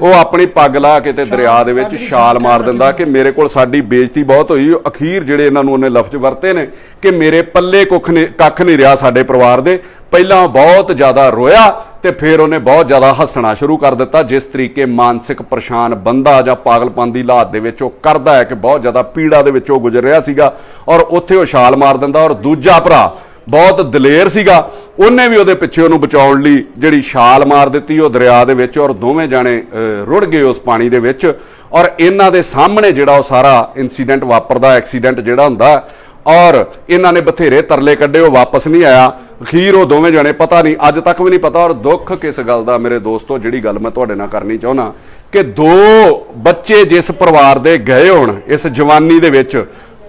ਉਹ ਆਪਣੀ ਪੱਗ ਲਾ ਕੇ ਤੇ ਦਰਿਆ ਦੇ ਵਿੱਚ ਛਾਲ ਮਾਰ ਦਿੰਦਾ ਕਿ ਮੇਰੇ ਕੋਲ ਸਾਡੀ ਬੇਇੱਜ਼ਤੀ ਬਹੁਤ ਹੋਈ। ਅਖੀਰ ਜਿਹੜੇ ਇਹਨਾਂ ਨੂੰ ਉਹਨੇ ਲਫ਼ਜ਼ ਵਰਤੇ ਨੇ ਕਿ ਮੇਰੇ ਪੱਲੇ ਕੁੱਖ ਨਹੀਂ ਕੱਖ ਨਹੀਂ ਰਿਹਾ ਸਾਡੇ ਪਰਿਵਾਰ ਦੇ। ਪਹਿਲਾਂ ਬਹੁਤ ਜ਼ਿਆਦਾ ਰੋਇਆ ਤੇ ਫਿਰ ਉਹਨੇ ਬਹੁਤ ਜ਼ਿਆਦਾ ਹੱਸਣਾ ਸ਼ੁਰੂ ਕਰ ਦਿੱਤਾ। ਜਿਸ ਤਰੀਕੇ ਮਾਨਸਿਕ ਪਰੇਸ਼ਾਨ ਬੰਦਾ ਜਾਂ ਪਾਗਲਪਨ ਦੀ ਹਾਲਾਤ ਦੇ ਵਿੱਚ ਉਹ ਕਰਦਾ ਹੈ ਕਿ ਬਹੁਤ ਜ਼ਿਆਦਾ ਪੀੜਾ ਦੇ ਵਿੱਚ ਉਹ ਗੁਜ਼ਰ ਰਿਹਾ ਸੀਗਾ ਔਰ ਉੱਥੇ ਉਹ ਛਾਲ ਮਾਰ ਦਿੰਦਾ ਔਰ ਦੂਜਾ ਭਰਾ ਬਹੁਤ ਦਲੇਰ ਸੀਗਾ। ਉਹਨੇ ਵੀ ਉਹਦੇ ਪਿੱਛੇ ਉਹਨੂੰ ਬਚਾਉਣ ਲਈ ਜਿਹੜੀ ਛਾਲ ਮਾਰ ਦਿੱਤੀ ਉਹ ਦਰਿਆ ਦੇ ਵਿੱਚ ਔਰ ਦੋਵੇਂ ਜਾਣੇ ਰੁੜ ਗਏ ਉਸ ਪਾਣੀ ਦੇ ਵਿੱਚ। ਔਰ ਇਹਨਾਂ ਦੇ ਸਾਹਮਣੇ ਜਿਹੜਾ ਉਹ ਸਾਰਾ ਇਨਸੀਡੈਂਟ ਵਾਪਰਦਾ ਐਕਸੀਡੈਂਟ ਜਿਹੜਾ ਹੁੰਦਾ, ਔਰ ਇਹਨਾਂ ਨੇ ਬਥੇਰੇ ਤਰਲੇ ਕੱਢੇ, ਉਹ ਵਾਪਸ ਨਹੀਂ ਆਇਆ। ਅਖੀਰ ਉਹ ਦੋਵੇਂ ਜਣੇ, ਪਤਾ ਨਹੀਂ, ਅੱਜ ਤੱਕ ਵੀ ਨਹੀਂ ਪਤਾ ਔਰ ਦੁੱਖ ਕਿਸ ਗੱਲ ਦਾ। ਮੇਰੇ ਦੋਸਤੋ, ਜਿਹੜੀ ਗੱਲ ਮੈਂ ਤੁਹਾਡੇ ਨਾਲ ਕਰਨੀ ਚਾਹੁੰਦਾ, ਕਿ ਦੋ ਬੱਚੇ ਜਿਸ ਪਰਿਵਾਰ ਦੇ ਗਏ ਹੋਣ, ਇਸ ਜਵਾਨੀ ਦੇ ਵਿੱਚ,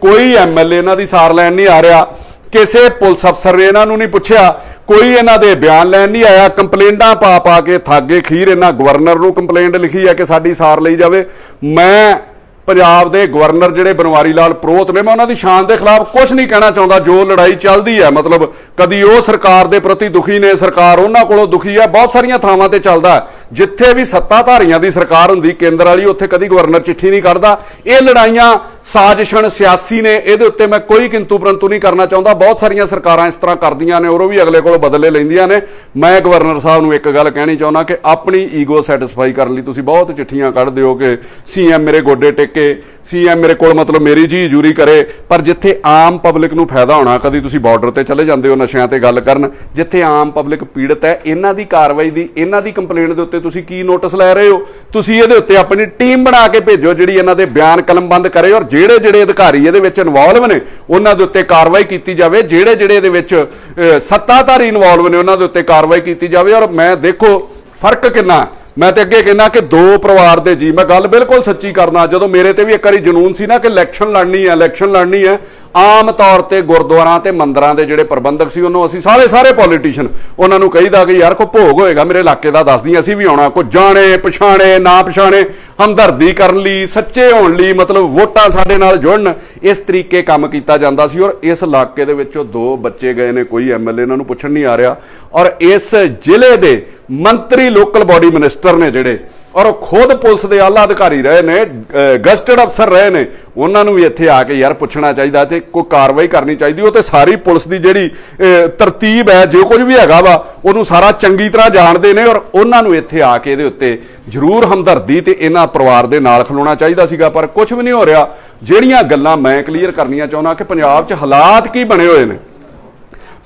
ਕੋਈ ਐਮਐਲਏ ਇਹਨਾਂ ਦੀ ਸਾਰ ਲੈਣ ਨਹੀਂ ਆ ਰਿਹਾ। ਕਿਸੇ ਪੁਲਿਸ ਅਫਸਰ ਨੇ ਇਹਨਾਂ ਨੂੰ ਨਹੀਂ ਪੁੱਛਿਆ। ਕੋਈ ਇਹਨਾਂ ਦੇ ਬਿਆਨ ਲੈਣ ਨਹੀਂ ਆਇਆ। ਕੰਪਲੇਂਟਾਂ ਪਾ ਪਾ ਕੇ ਥਾਗੇ ਖੀਰ ਇਹਨਾਂ ਗਵਰਨਰ ਨੂੰ ਕੰਪਲੇਂਟ ਲਿਖੀ ਹੈ ਕਿ ਸਾਡੀ ਸਾਰ ਲਈ ਜਾਵੇ। ਮੈਂ ਪੰਜਾਬ ਦੇ ਗਵਰਨਰ ਜਿਹੜੇ ਬਨਵਾਰੀ ਲਾਲ ਪ੍ਰੋਤ ਨੇ, ਮੈਂ ਉਹਨਾਂ ਦੀ ਸ਼ਾਨ ਦੇ ਖਿਲਾਫ ਕੁਝ ਨਹੀਂ ਕਹਿਣਾ ਚਾਹੁੰਦਾ। ਜੋ ਲੜਾਈ ਚੱਲਦੀ ਹੈ, ਮਤਲਬ ਕਦੀ ਉਹ ਸਰਕਾਰ ਦੇ ਪ੍ਰਤੀ ਦੁਖੀ ਨੇ, ਸਰਕਾਰ ਉਹਨਾਂ ਕੋਲੋਂ ਦੁਖੀ ਹੈ। ਬਹੁਤ ਸਾਰੀਆਂ ਥਾਵਾਂ ਤੇ ਚੱਲਦਾ ਜਿੱਥੇ ਵੀ ਸੱਤਾਧਾਰੀਆਂ ਦੀ ਸਰਕਾਰ ਹੁੰਦੀ, ਕੇਂਦਰ ਵਾਲੀ, ਉੱਥੇ ਕਦੀ ਗਵਰਨਰ ਚਿੱਠੀ ਨਹੀਂ ਕੱਢਦਾ। ਇਹ ਲੜਾਈਆਂ ਸਾਜ਼ਿਸ਼ਣ ਸਿਆਸੀ ਨੇ, ਇਹਦੇ ਉੱਤੇ ਮੈਂ ਕੋਈ ਕਿੰਤੂ ਪਰੰਤੂ ਨਹੀਂ ਕਰਨਾ ਚਾਹੁੰਦਾ। ਬਹੁਤ ਸਾਰੀਆਂ ਸਰਕਾਰਾਂ ਇਸ ਤਰ੍ਹਾਂ ਕਰਦੀਆਂ ਨੇ, ਔਰ ਉਹ ਵੀ ਅਗਲੇ ਕੋਲੋਂ ਬਦਲੇ ਲੈਂਦੀਆਂ ਨੇ। ਮੈਂ ਗਵਰਨਰ ਸਾਹਿਬ ਨੂੰ ਇੱਕ ਗੱਲ ਕਹਿਣੀ ਚਾਹੁੰਦਾ ਕਿ ਆਪਣੀ ਈਗੋ ਸੈਟੀਸਫਾਈ ਕਰਨ ਲਈ ਤੁਸੀਂ ਬਹੁਤ ਚਿੱਠੀਆਂ ਕੱਢਦੇ ਹੋ ਕਿ ਸੀਐਮ ਮੇਰੇ ਗੋਡੇ ਟੇਕੇ ਸੀਐਮ ਮੇਰੇ ਕੋਲ ਮਤਲਬ ਮੇਰੀ ਜੀ ਹਜ਼ੂਰੀ ਕਰੇ। ਪਰ ਜਿੱਥੇ ਆਮ ਪਬਲਿਕ ਨੂੰ ਫਾਇਦਾ ਹੋਣਾ, ਕਦੀ ਤੁਸੀਂ ਬਾਰਡਰ ਤੇ ਚਲੇ ਜਾਂਦੇ ਹੋ, ਨਸ਼ਿਆਂ ਤੇ ਗੱਲ ਕਰਨ, ਜਿੱਥੇ ਆਮ ਪਬਲਿਕ ਪੀੜਤ ਹੈ, ਇਹਨਾਂ ਦੀ ਕਾਰਵਾਈ ਦੀ, ਇਹਨਾਂ ਦੀ ਕੰਪਲੇਂਟ ਦੇ ਉੱਤੇ ਤੁਸੀਂ ਕੀ ਨੋਟਿਸ ਲੈ ਰਹੇ ਹੋ? ਤੁਸੀਂ ਇਹਦੇ ਉੱਤੇ ਆਪਣੀ ਟੀਮ ਬਣਾ ਕੇ ਭੇਜੋ ਜਿਹੜੀ ਇਹਨਾਂ ਦੇ ਬਿਆਨ ਕਲਮਬੰਦ ਕਰੇ ਔਰ ਜਿਹੜੇ ਜਿਹੜੇ ਅਧਿਕਾਰੀ ਇਹਦੇ ਵਿੱਚ ਇਨਵੋਲਵ ਨੇ, ਉਹਨਾਂ ਦੇ ਉੱਤੇ ਕਾਰਵਾਈ ਕੀਤੀ ਜਾਵੇ। ਜਿਹੜੇ ਜਿਹੜੇ ਇਹਦੇ ਵਿੱਚ ਸੱਤਾਧਾਰੀ ਇਨਵੋਲਵ ਨੇ, ਉਹਨਾਂ ਦੇ ਉੱਤੇ ਕਾਰਵਾਈ ਕੀਤੀ ਜਾਵੇ। ਔਰ ਮੈਂ ਦੇਖੋ, ਫ਼ਰਕ ਕਿੰਨਾ ਮੈਂ ਤੇ ਅੱਗੇ ਕਹਿੰਦਾ ਕਿ ਦੋ ਪਰਿਵਾਰ ਦੇ ਜੀ, ਮੈਂ ਗੱਲ ਬਿਲਕੁਲ ਸੱਚੀ ਕਰਨਾ ਜਦੋਂ ਮੇਰੇ ਤੇ ਵੀ ਇੱਕ ਵਾਰੀ ਜਨੂਨ ਸੀ ਨਾ ਕਿ ਇਲੈਕਸ਼ਨ ਲੜਨੀ ਹੈ ਇਲੈਕਸ਼ਨ ਲੜਨੀ ਹੈ ਆਮ ਤੌਰ ਤੇ ਗੁਰਦੁਆਰਾਂ ਤੇ ਮੰਦਰਾਂ ਦੇ ਜਿਹੜੇ ਪ੍ਰਬੰਧਕ ਸੀ, ਉਹਨੂੰ ਅਸੀਂ ਸਾਰੇ ਸਾਰੇ ਪੋਲੀਟੀਸ਼ੀਅਨ ਉਹਨਾਂ ਨੂੰ ਕਹੀਦਾ ਕਿ ਯਾਰ ਕੋ ਭੋਗ ਹੋਏਗਾ ਮੇਰੇ ਇਲਾਕੇ ਦਾ ਦੱਸਦੀ ਅਸੀਂ ਵੀ ਆਉਣਾ ਕੋ ਜਾਣੇ, ਪਛਾਣੇ, ਨਾ ਪਛਾਣੇ, ਹਮਦਰਦੀ ਕਰਨ ਲਈ, ਸੱਚੇ ਹੋਣ ਲਈ, ਮਤਲਬ ਵੋਟਾਂ ਸਾਡੇ ਨਾਲ ਜੁੜਨ, ਇਸ ਤਰੀਕੇ ਕੰਮ ਕੀਤਾ ਜਾਂਦਾ ਸੀ ਔਰ ਇਸ ਇਲਾਕੇ ਦੇ ਵਿੱਚੋਂ ਦੋ ਬੱਚੇ ਗਏ ਨੇ, ਕੋਈ ਐਮਐਲਏ ਇਹਨਾਂ ਨੂੰ ਪੁੱਛਣ ਨਹੀਂ ਆ ਰਿਹਾ ਔਰ ਇਸ ਜ਼ਿਲ੍ਹੇ ਦੇ ਮੰਤਰੀ ਲੋਕਲ ਬਾਡੀ ਮਿਨਿਸਟਰ ਨੇ ਜਿਹੜੇ ਔਰ ਉਹ ਖੁਦ ਪੁਲਿਸ ਦੇ ਆਲਾ ਅਧਿਕਾਰੀ ਰਹੇ ਨੇ ਗਸਟਡ ਅਫਸਰ ਰਹੇ ਨੇ। ਉਹਨਾਂ ਨੂੰ ਵੀ ਇੱਥੇ ਆ ਕੇ ਯਾਰ ਪੁੱਛਣਾ ਚਾਹੀਦਾ ਤੇ ਕੋਈ ਕਾਰਵਾਈ ਕਰਨੀ ਚਾਹੀਦੀ। ਉਹ ਤੇ ਸਾਰੀ ਪੁਲਿਸ ਦੀ ਜਿਹੜੀ ਤਰਤੀਬ ਹੈ, ਜੋ ਕੁਝ ਵੀ ਹੈਗਾ ਵਾ, ਉਹਨੂੰ ਸਾਰਾ ਚੰਗੀ ਤਰ੍ਹਾਂ ਜਾਣਦੇ ਨੇ ਔਰ ਉਹਨਾਂ ਨੂੰ ਇੱਥੇ ਆ ਕੇ ਇਹਦੇ ਉੱਤੇ ਜ਼ਰੂਰ ਹਮਦਰਦੀ ਤੇ ਇਹਨਾਂ ਪਰਿਵਾਰ ਦੇ ਨਾਲ ਖਲੋਣਾ ਚਾਹੀਦਾ ਸੀਗਾ। ਪਰ ਕੁਝ ਵੀ ਨਹੀਂ ਹੋ ਰਿਹਾ। ਜਿਹੜੀਆਂ ਗੱਲਾਂ ਮੈਂ ਕਲੀਅਰ ਕਰਨੀਆਂ ਚਾਹੁੰਦਾ ਕਿ ਪੰਜਾਬ 'ਚ ਹਾਲਾਤ ਕੀ ਬਣੇ ਹੋਏ ਨੇ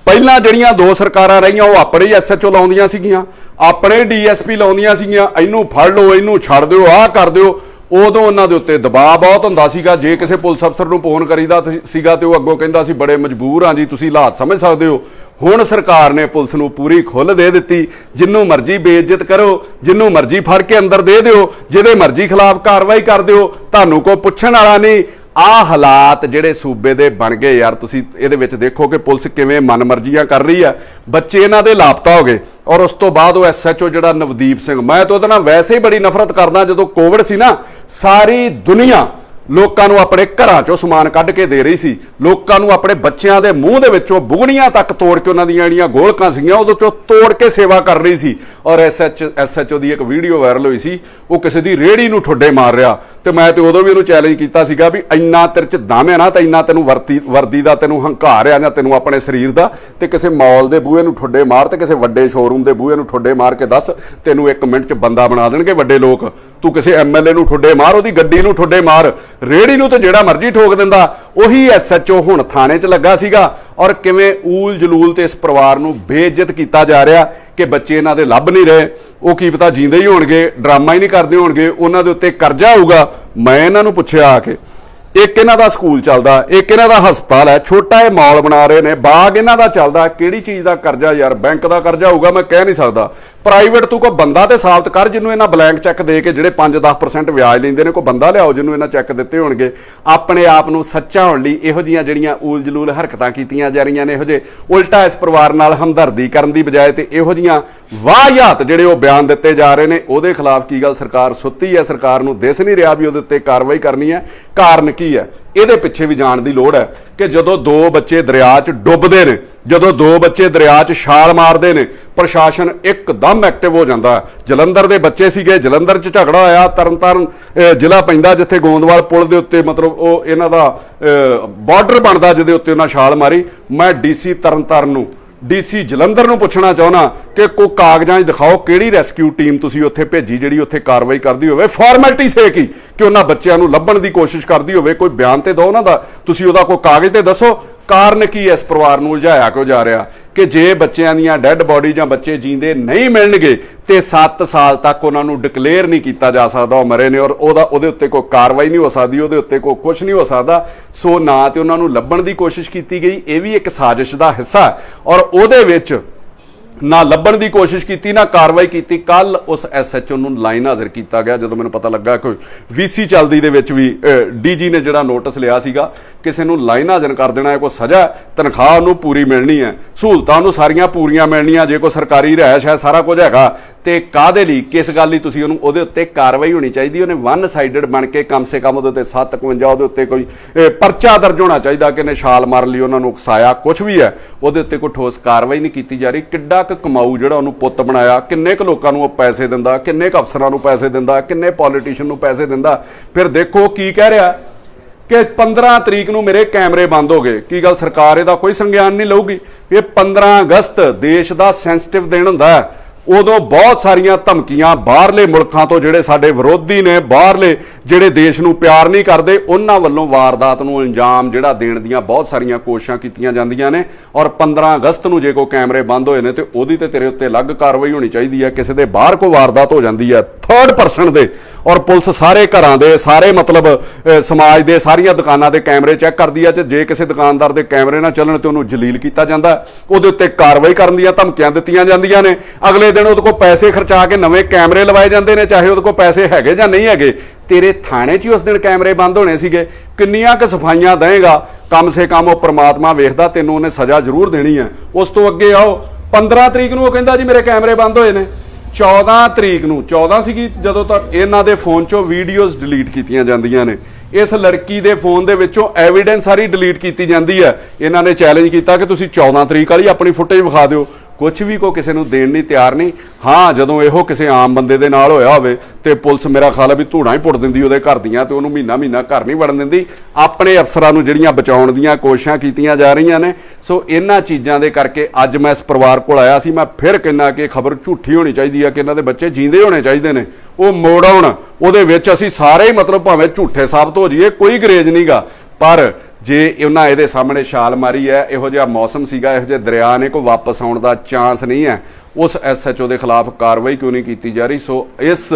ਪਹਿਲਾਂ ਜਿਹੜੀਆਂ ਦੋ ਸਰਕਾਰਾਂ ਰਹੀਆਂ, ਉਹ ਆਪਣੇ ਹੀ ਐਸਐਚਓ ਲਾਉਂਦੀਆਂ ਸੀਗੀਆਂ, ਆਪਣੇ ਡੀਐਸਪੀ ਲਾਉਂਦੀਆਂ ਸੀਗੀਆਂ, ਇਹਨੂੰ ਫੜ ਲਓ, ਇਹਨੂੰ ਛੱਡ ਦਿਓ, ਆਹ ਕਰ ਦਿਓ। ਉਦੋਂ ਉਹਨਾਂ ਦੇ ਉੱਤੇ ਦਬਾਅ ਬਹੁਤ ਹੁੰਦਾ ਸੀਗਾ। ਜੇ ਕਿਸੇ ਪੁਲਿਸ ਅਫਸਰ ਨੂੰ ਫੋਨ ਕਰੀਦਾ ਸੀਗਾ ਤੇ ਉਹ ਅੱਗੋਂ ਕਹਿੰਦਾ ਸੀ, ਬੜੇ ਮਜਬੂਰ ਹਾਂ ਜੀ, ਤੁਸੀਂ ਹਾਲਾਤ ਸਮਝ ਸਕਦੇ ਹੋ। ਹੁਣ ਸਰਕਾਰ ਨੇ ਪੁਲਿਸ ਨੂੰ ਪੂਰੀ ਖੁੱਲ੍ਹ ਦੇ ਦਿੱਤੀ। ਜਿੰਨੂੰ ਮਰਜ਼ੀ ਬੇਇੱਜ਼ਤ ਕਰੋ, ਜਿੰਨੂੰ ਮਰਜ਼ੀ ਫੜ ਕੇ ਅੰਦਰ ਦੇ ਦਿਓ, ਜਿਹਦੇ ਮਰਜ਼ੀ ਖਿਲਾਫ ਕਾਰਵਾਈ ਕਰ ਦਿਓ, ਤੁਹਾਨੂੰ ਕੋਈ ਪੁੱਛਣ ਵਾਲਾ ਨਹੀਂ। ਆ ਹਾਲਾਤ ਜਿਹੜੇ ਸੂਬੇ ਦੇ ਬਣ ਗਏ ਯਾਰ, ਤੁਸੀਂ ਇਹਦੇ ਵਿੱਚ ਦੇਖੋ ਕਿ ਪੁਲਿਸ ਕਿਵੇਂ ਮਨਮਰਜ਼ੀਆਂ ਕਰ ਰਹੀ ਆ। ਬੱਚੇ ਇਹਨਾਂ ਦੇ ਲਾਪਤਾ ਹੋ ਗਏ। ਔਰ ਉਸ ਤੋਂ ਬਾਅਦ ਉਹ ਐਸਐਚਓ ਜਿਹੜਾ ਨਵਦੀਪ ਸਿੰਘ, ਮੈਂ ਤਾਂ ਉਹਦੇ ਨਾਲ ਵੈਸੇ ਹੀ ਬੜੀ ਨਫ਼ਰਤ ਕਰਦਾ ਜਦੋਂ ਕੋਵਿਡ ਸੀ ਨਾ, ਸਾਰੀ ਦੁਨੀਆ ਲੋਕਾਂ ਨੂੰ ਆਪਣੇ ਘਰਾਂ ਚੋਂ ਸਮਾਨ ਕੱਢ ਕੇ ਦੇ ਰਹੀ ਸੀ। ਲੋਕਾਂ ਨੂੰ ਆਪਣੇ ਬੱਚਿਆਂ ਦੇ ਮੂੰਹ ਦੇ ਵਿੱਚੋਂ ਬੁਗਣੀਆਂ ਤੱਕ ਤੋੜ ਕੇ ਉਹਨਾਂ ਦੀਆਂ ਜਿਹੜੀਆਂ ਗੋਲਕਾਂ ਸੀਗੀਆਂ, ਉਹਦੇ ਚੋਂ ਤੋੜ ਕੇ ਸੇਵਾ ਕਰ ਰਹੀ ਸੀ। ਔਰ ਐਸਐਚ ਐਸਐਚਓ ਦੀ ਇੱਕ ਵੀਡੀਓ ਵਾਇਰਲ ਹੋਈ ਸੀ। ਉਹ ਕਿਸੇ ਦੀ ਰੇੜੀ ਨੂੰ ਠੁੱਡੇ ਮਾਰ ਰਿਹਾ। ਤੇ ਮੈਂ ਤੇ ਉਦੋਂ ਵੀ ਉਹਨੂੰ ਚੈਲੰਜ ਕੀਤਾ ਸੀਗਾ ਵੀ ਇੰਨਾ ਤੇਰੇ ਚ ਦਮ ਹੈ ਨਾ, ਤਾਂ ਇੰਨਾ ਤੈਨੂੰ ਵਰਤੀ, ਵਰਦੀ ਦਾ ਤੈਨੂੰ ਹੰਕਾਰ ਆ ਜਾਂ ਤੈਨੂੰ ਆਪਣੇ ਸਰੀਰ ਦਾ, ਤੇ ਕਿਸੇ ਮਾਲ ਦੇ ਬੂਹੇ ਨੂੰ ਠੁੱਡੇ ਮਾਰ ਤੇ ਕਿਸੇ ਵੱਡੇ ਸ਼ੋਰੂਮ ਦੇ ਬੂਹੇ ਨੂੰ ਠੁੱਡੇ ਮਾਰ ਕੇ ਦੱਸ, ਤੈਨੂੰ 1 ਮਿੰਟ ਚ ਬੰਦਾ ਬਣਾ ਦੇਣਗੇ ਵੱਡੇ ਲੋਕ। ਤੂੰ ਕਿਸੇ ਐਮਐਲਏ ਨੂੰ ਠੁੱਡੇ ਮਾਰ, ਉਹਦੀ ਗੱਡੀ ਨੂੰ ਠੁੱਡੇ ਮਾਰ। ਰੇੜੀ ਨੂੰ ਤਾਂ ਜਿਹੜਾ ਮਰਜ਼ੀ ਠੋਕ ਦਿੰਦਾ, ਉਹੀ ਐਸਐਚਓ ਹੁਣ ਥਾਣੇ 'ਚ ਲੱਗਾ ਸੀਗਾ। ਔਰ ਕਿਵੇਂ ਊਲ ਜਲੂਲ ਤੇ ਇਸ ਪਰਿਵਾਰ ਨੂੰ ਬੇਇੱਜ਼ਤ ਕੀਤਾ ਜਾ ਰਿਹਾ ਕਿ ਬੱਚੇ ਇਹਨਾਂ ਦੇ ਲੱਭ ਨਹੀਂ ਰਹੇ, ਉਹ ਕੀ ਪਤਾ ਜਿੰਦੇ ਹੀ ਹੋਣਗੇ, ਡਰਾਮਾ ਹੀ ਨਹੀਂ ਕਰਦੇ ਹੋਣਗੇ, ਉਹਨਾਂ ਦੇ ਉੱਤੇ ਕਰਜ਼ਾ ਹੋਊਗਾ ਮੈਂ ਇਹਨਾਂ ਨੂੰ ਪੁੱਛਿਆ ਆ ਕੇ। ਇੱਕ ਇਹਨਾਂ ਦਾ ਸਕੂਲ ਚੱਲਦਾ, ਇੱਕ ਇਹਨਾਂ ਦਾ ਹਸਪਤਾਲ ਹੈ, ਛੋਟਾ ਇਹ ਮਾਲ ਬਣਾ ਰਹੇ ਨੇ, ਬਾਗ ਇਹਨਾਂ ਦਾ ਚੱਲਦਾ, ਕਿਹੜੀ ਚੀਜ਼ ਦਾ ਕਰਜ਼ਾ ਯਾਰ, ਬੈਂਕ ਦਾ ਕਰਜ਼ਾ ਹੋਊਗਾ ਮੈਂ ਕਹਿ ਨਹੀਂ ਸਕਦਾ। ਪ੍ਰਾਈਵੇਟ ਤੂੰ ਕੋਈ ਬੰਦਾ ਤੇ ਸਾਬਤ ਕਰ ਜਿਹਨੂੰ ਇਹਨਾਂ ਬਲੈਂਕ ਚੈੱਕ ਦੇ ਕੇ ਜਿਹੜੇ 5-10% ਵਿਆਜ ਲੈਂਦੇ ਨੇ, ਕੋਈ ਬੰਦਾ ਲਿਆਓ ਜਿਹਨੂੰ ਇਹਨਾਂ ਚੈੱਕ ਦਿੱਤੇ ਹੋਣਗੇ। ਆਪਣੇ ਆਪ ਨੂੰ ਸੱਚਾ ਹੋਣ ਲਈ ਇਹੋ ਜੀਆਂ ਜਿਹੜੀਆਂ ਊਲ ਜਲੂਲ ਹਰਕਤਾਂ ਕੀਤੀਆਂ ਜਾ ਰਹੀਆਂ ਨੇ, ਇਹੋ ਜੇ ਉਲਟਾ ਇਸ ਪਰਿਵਾਰ ਨਾਲ ਹਮਦਰਦੀ ਕਰਨ ਦੀ ਬਜਾਏ ਤੇ ਇਹੋ ਜੀਆਂ ਵਾਹਿਯਾਤ ਜਿਹੜੇ ਉਹ ਬਿਆਨ ਦਿੱਤੇ ਜਾ ਰਹੇ ਨੇ, ਉਹਦੇ ਖਿਲਾਫ ਕੀ ਗੱਲ ਸਰਕਾਰ ਸੁੱਤੀ ਹੈ? ਸਰਕਾਰ ਨੂੰ ਦਿਸ ਨਹੀਂ ਰਿਹਾ ਵੀ ਉਹਦੇ ਉੱਤੇ ਕਾਰਵਾਈ ਕਰਨੀ ਹੈ। ਕਾਰਨ ਕੀ ਹੈ? ਇਹਦੇ ਪਿੱਛੇ ਵੀ ਜਾਣ ਦੀ ਲੋੜ ਹੈ ਕਿ ਜਦੋਂ ਦੋ ਬੱਚੇ ਦਰਿਆ 'ਚ ਡੁੱਬਦੇ ਨੇ, ਜਦੋਂ ਦੋ ਬੱਚੇ ਦਰਿਆ 'ਚ ਛਾਲ ਮਾਰਦੇ ਨੇ, ਪ੍ਰਸ਼ਾਸਨ ਇੱਕਦਮ ਐਕਟਿਵ ਹੋ ਜਾਂਦਾ ਜਲੰਧਰ ਦੇ ਬੱਚੇ ਸੀਗੇ, ਜਲੰਧਰ 'ਚ ਝਗੜਾ ਹੋਇਆ, ਤਰਨਤਾਰਨ ਜ਼ਿਲ੍ਹਾ ਪੈਂਦਾ ਜਿੱਥੇ ਗੋਂਦਵਾਲ ਪੁਲ ਦੇ ਉੱਤੇ ਮਤਲਬ ਉਹ ਇਹਨਾਂ ਦਾ ਬਾਰਡਰ ਬਣਦਾ ਜਿਹਦੇ ਉੱਤੇ ਉਹਨਾਂ ਛਾਲ ਮਾਰੀ। ਮੈਂ ਡੀਸੀ ਤਰਨਤਾਰਨ ਨੂੰ ਡੀਸੀ ਜਲੰਧਰ ਨੂੰ ਪੁੱਛਣਾ ਚਾਹੁੰਦਾ ਕਿ ਕੋ ਕਾਗਜ਼ਾਂ 'ਚ ਦਿਖਾਓ ਕਿਹੜੀ ਰੈਸਕਿਊ ਟੀਮ ਤੁਸੀਂ ਉੱਥੇ ਭੇਜੀ ਜਿਹੜੀ ਉੱਥੇ ਕਾਰਵਾਈ ਕਰਦੀ ਹੋਵੇ। ਫਾਰਮੈਲਿਟੀ ਸੇ ਕੀ ਕਿ ਉਹਨਾਂ ਬੱਚਿਆਂ ਨੂੰ ਲੱਭਣ ਦੀ ਕੋਸ਼ਿਸ਼ ਕਰਦੀ ਹੋਵੇ। ਕੋਈ ਬਿਆਨ ਤੇ ਦਿਓ ਉਹਨਾਂ ਦਾ? ਤੁਸੀਂ ਉਹਦਾ ਕੋਈ ਕਾਗਜ਼ ਤੇ ਦੱਸੋ। ਕਾਰਨ ਕੀ ਇਸ ਪਰਿਵਾਰ ਨੂੰ ਉਲਝਾਇਆ ਕਿਉਂ ਜਾ ਰਿਹਾ? ਕਿ ਜੇ ਬੱਚਿਆਂ ਦੀਆਂ ਡੈੱਡ ਬਾਡੀ ਜਾਂ ਬੱਚੇ ਜੀਂਦੇ ਨਹੀਂ ਮਿਲਣਗੇ, ਤੇ 7 ਸਾਲ ਤੱਕ ਉਹਨਾਂ ਨੂੰ ਡਿਕਲੇਅਰ ਨਹੀਂ ਕੀਤਾ ਜਾ ਸਕਦਾ, ਉਹ ਮਰੇ ਨੇ ਔਰ ਉਹਦਾ, ਉਹਦੇ ਉੱਤੇ ਕੋਈ ਕਾਰਵਾਈ ਨਹੀਂ ਹੋ ਸਕਦੀ, ਉਹਦੇ ਉੱਤੇ ਕੋਈ ਕੁਝ ਨਹੀਂ ਹੋ ਸਕਦਾ। ਸੋ ਨਾ ਤੇ ਉਹਨਾਂ ਨੂੰ ਲੱਭਣ ਦੀ ਕੋਸ਼ਿਸ਼ ਕੀਤੀ ਗਈ, ਇਹ ਵੀ ਇੱਕ ਸਾਜ਼ਿਸ਼ ਦਾ ਹਿੱਸਾ। ਔਰ ਉਹਦੇ ਵਿੱਚ ਨਾ ਲੱਭਣ ਦੀ ਕੋਸ਼ਿਸ਼ ਕੀਤੀ, ਨਾ ਕਾਰਵਾਈ ਕੀਤੀ। ਕੱਲ ਉਸ ਐਸਐਚਓ ਨੂੰ ਲਾਈਨ ਹਾਜ਼ਰ ਕੀਤਾ ਗਿਆ, ਜਦੋਂ ਮੈਨੂੰ ਪਤਾ ਲੱਗਾ ਕਿ ਵੀਸੀ ਚਲਦੀ ਦੇ ਵਿੱਚ ਵੀ ਡੀਜੀ ਨੇ ਜਿਹੜਾ ਨੋਟਿਸ ਲਿਆ ਸੀਗਾ, ਕਿਸੇ ਨੂੰ ਲਾਈਨ ਹਾਜ਼ਰ ਕਰ ਦੇਣਾ ਹੈ, ਕੋਈ ਸਜ਼ਾ ਤਨਖਾਹ ਉਹਨੂੰ ਪੂਰੀ ਮਿਲਣੀ ਹੈ। ਸਹੂਲਤਾਂ ਉਹਨੂੰ ਸਾਰੀਆਂ ਪੂਰੀਆਂ ਮਿਲਣੀਆਂ, ਜੇ ਕੋਈ ਸਰਕਾਰੀ ਰਿਹਾਇਸ਼ ਹੈ, ਸਾਰਾ ਕੁਝ ਹੈਗਾ। ਤੇ ਕਾਦੇ ਲਈ, ਕਿਸ ਗੱਲ ਲਈ ਤੁਸੀਂ ਉਹਨੂੰ, ਉਹਦੇ ਉੱਤੇ ਕਾਰਵਾਈ ਹੋਣੀ ਚਾਹੀਦੀ, ਉਹਨੇ ਵਨ ਸਾਈਡਡ ਬਣ ਕੇ ਕਮ ਸੇ ਕਮ ਉਹਦੇ ਉੱਤੇ 751 ਉਹਦੇ ਉੱਤੇ ਕੋਈ ਪਰਚਾ ਦਰਜ ਹੋਣਾ ਚਾਹੀਦਾ ਕਿ ਇਹਨੇ ਛਾਲ ਮਾਰ ਲਈ, ਉਹਨਾਂ ਨੂੰ ਉਕਸਾਇਆ ਕੁਝ ਵੀ ਹੈ, ਉਹਦੇ ਉੱਤੇ ਕੋਈ ਠੋਸ ਕਾਰਵਾਈ ਨਹੀਂ ਕੀਤੀ ਜਾ ਰਹੀ। ਕਿੱਡਾ ਕੁ ਕਮਾਊ ਜਿਹੜਾ ਉਹਨੂੰ ਪੁੱਤ ਬਣਾਇਆ? ਕਿੰਨੇ ਕੁ ਲੋਕਾਂ ਨੂੰ ਉਹ ਪੈਸੇ ਦਿੰਦਾ? ਕਿੰਨੇ ਕੁ ਅਫਸਰਾਂ ਨੂੰ ਪੈਸੇ ਦਿੰਦਾ? ਕਿੰਨੇ ਪੋਲੀਟੀਸ਼ੀਅਨ ਨੂੰ ਪੈਸੇ ਦਿੰਦਾ? ਫਿਰ ਦੇਖੋ ਕੀ ਕਹਿ ਰਿਹਾ। ਕਿ 15 ਤਰੀਕ ਨੂੰ ਮੇਰੇ ਕੈਮਰੇ ਬੰਦ ਹੋ ਗਏ। ਕੀ ਗੱਲ? ਸਰਕਾਰ ਇਹਦਾ ਕੋਈ ਸੰਗਿਆਨ ਨਹੀਂ ਲਊਗੀ। ਇਹ 15 ਅਗਸਤ ਦੇਸ਼ ਦਾ ਸੈਂਸਿਟਿਵ ਦਿਨ ਹੁੰਦਾ ਹੈ। ਉਦੋਂ ਬਹੁਤ ਸਾਰੀਆਂ ਧਮਕੀਆਂ ਬਾਹਰਲੇ ਮੁਲਕਾਂ ਤੋਂ ਜਿਹੜੇ ਸਾਡੇ ਵਿਰੋਧੀ ਨੇ, ਬਾਹਰਲੇ ਜਿਹੜੇ ਦੇਸ਼ ਨੂੰ ਪਿਆਰ ਨਹੀਂ ਕਰਦੇ, ਉਹਨਾਂ ਵੱਲੋਂ ਵਾਰਦਾਤ ਨੂੰ ਅੰਜਾਮ ਜਿਹੜਾ ਦੇਣ ਦੀਆਂ ਬਹੁਤ ਸਾਰੀਆਂ ਕੋਸ਼ਿਸ਼ਾਂ ਕੀਤੀਆਂ ਜਾਂਦੀਆਂ ਨੇ ਔਰ 15 ਅਗਸਤ ਨੂੰ ਜੇ ਕੋ ਕੈਮਰੇ ਬੰਦ ਹੋਏ ਨੇ ਤੇ ਉਹਦੀ ਤੇ ਤੇਰੇ ਉੱਤੇ ਅਲੱਗ ਕਾਰਵਾਈ ਹੋਣੀ ਚਾਹੀਦੀ ਹੈ, ਕਿਸੇ ਦੇ ਬਾਹਰ ਕੋ ਵਾਰਦਾਤ ਹੋ ਜਾਂਦੀ ਹੈ ਥਰਡ ਪਰਸਨ ਦੇ ਔਰ ਪੁਲਿਸ ਸਾਰੇ ਘਰਾਂ ਦੇ, ਸਾਰੇ ਮਤਲਬ ਸਮਾਜ ਦੇ, ਸਾਰੀਆਂ ਦੁਕਾਨਾਂ ਦੇ ਕੈਮਰੇ ਚੈੱਕ ਕਰਦੀ ਹੈ ਤੇ ਜੇ ਕਿਸੇ ਦੁਕਾਨਦਾਰ ਦੇ ਕੈਮਰੇ ਨਾ ਚੱਲਣ ਤੇ ਉਹਨੂੰ ਜਲੀਲ ਕੀਤਾ ਜਾਂਦਾ, ਉਹਦੇ ਉੱਤੇ ਕਾਰਵਾਈ ਕਰਨ ਦੀਆਂ ਧਮਕੀਆਂ ਦਿੱਤੀਆਂ ਜਾਂਦੀਆਂ ਨੇ। ਅਗਲੇ ਦਿਨ ਉਹਦੇ ਕੋਲ ਪੈਸੇ ਖਰਚਾ ਕੇ ਨਵੇਂ ਕੈਮਰੇ ਲਵਾਏ ਜਾਂਦੇ ਨੇ, ਚਾਹੇ ਉਹਦੇ ਕੋਲ ਪੈਸੇ ਹੈਗੇ ਜਾਂ ਨਹੀਂ ਹੈਗੇ, ਤੇਰੇ ਥਾਣੇ 'ਚ ਹੀ ਉਸ ਦਿਨ ਕੈਮਰੇ ਬੰਦ ਹੋਣੇ ਸੀਗੇ। ਕਿੰਨੀਆਂ ਕੁ ਸਫਾਈਆਂ ਦੇਏਗਾ ਕਮ ਸੇ ਕਮ ਉਹ ਪ੍ਰਮਾਤਮਾ ਵੇਖਦਾ, ਤੈਨੂੰ ਉਹਨੇ ਸਜ਼ਾ ਜ਼ਰੂਰ ਦੇਣੀ ਹੈ। ਉਸ ਤੋਂ ਅੱਗੇ ਆਓ 15 ਤਰੀਕ ਨੂੰ ਉਹ ਕਹਿੰਦਾ ਜੀ ਮੇਰੇ ਕੈਮਰੇ ਬੰਦ ਹੋਏ ਨੇ। 14 ਤਰੀਕ ਨੂੰ 14 ਸੀਗੀ ਜਦੋਂ ਤੱਕ ਇਹਨਾਂ ਦੇ ਫੋਨ 'ਚੋਂ ਵੀਡੀਓਜ਼ ਡਿਲੀਟ ਕੀਤੀਆਂ ਜਾਂਦੀਆਂ ਨੇ। ਇਸ ਲੜਕੀ ਦੇ ਫੋਨ ਦੇ ਵਿੱਚੋਂ ਐਵੀਡੈਂਸ ਸਾਰੀ ਡਿਲੀਟ ਕੀਤੀ ਜਾਂਦੀ ਹੈ। ਇਹਨਾਂ ਨੇ ਚੈਲੰਜ ਕੀਤਾ ਕਿ ਤੁਸੀਂ 14 ਤਰੀਕ ਵਾਲੀ ਆਪਣੀ ਫੁਟੇਜ ਵਿਖਾ ਦਿਓ। ਕੁਝ ਵੀ ਕੋ ਕਿਸੇ ਨੂੰ ਦੇਣ ਨਹੀਂ ਤਿਆਰ ਨਹੀਂ। ਹਾਂ, ਜਦੋਂ ਇਹੋ ਕਿਸੇ ਆਮ ਬੰਦੇ ਦੇ ਨਾਲ ਹੋਇਆ ਹੋਵੇ ਤੇ ਪੁਲਿਸ ਮੇਰਾ ਖਿਆਲ ਹੈ ਵੀ ਧੂਣਾ ਹੀ ਪੁੱਟ ਦਿੰਦੀ ਉਹਦੇ ਘਰ ਦੀਆਂ ਤੇ ਉਹਨੂੰ ਮਹੀਨਾ ਮਹੀਨਾ ਘਰ ਨਹੀਂ ਵੜਨ ਦਿੰਦੀ। ਆਪਣੇ ਅਫਸਰਾਂ ਨੂੰ ਜਿਹੜੀਆਂ ਬਚਾਉਣ ਦੀਆਂ ਕੋਸ਼ਿਸ਼ਾਂ ਕੀਤੀਆਂ ਜਾ ਰਹੀਆਂ ਨੇ। ਸੋ ਇਹਨਾਂ ਚੀਜ਼ਾਂ ਦੇ ਕਰਕੇ ਅੱਜ ਮੈਂ ਇਸ ਪਰਿਵਾਰ ਕੋਲ ਆਇਆ ਸੀ। ਮੈਂ ਫਿਰ ਕਹਿੰਦਾ ਕਿ ਖਬਰ ਝੂਠੀ ਹੋਣੀ ਚਾਹੀਦੀ ਹੈ ਕਿ ਇਹਨਾਂ ਦੇ ਬੱਚੇ ਜੀਂਦੇ ਹੋਣੇ ਚਾਹੀਦੇ ਨੇ। ਉਹ ਮੋੜ ਆਉਣ। ਉਹਦੇ ਵਿੱਚ ਅਸੀਂ ਸਾਰੇ ਹੀ ਮਤਲਬ ਭਾਵੇਂ ਝੂਠੇ ਸਾਬਤ ਹੋ ਜਾਈਏ, ਕੋਈ ਗਰੇਜ ਨਹੀਂਗਾ ਪਰ ਜੇ ਉਹਨਾਂ ਇਹਦੇ ਸਾਹਮਣੇ ਛਾਲ ਮਾਰੀ ਹੈ ਇਹੋ ਜਿਹਾ ਮੌਸਮ ਸੀਗਾ ਇਹੋ ਜਿਹੇ ਦਰਿਆ ਨੇ ਕੋਈ ਵਾਪਸ ਆਉਣ ਦਾ ਚਾਂਸ ਨਹੀਂ ਹੈ ਉਸ ਐਸਐਚਓ ਦੇ ਖਿਲਾਫ ਕਾਰਵਾਈ ਕਿਉਂ ਨਹੀਂ ਕੀਤੀ ਜਾ ਰਹੀ? ਸੋ ਇਸ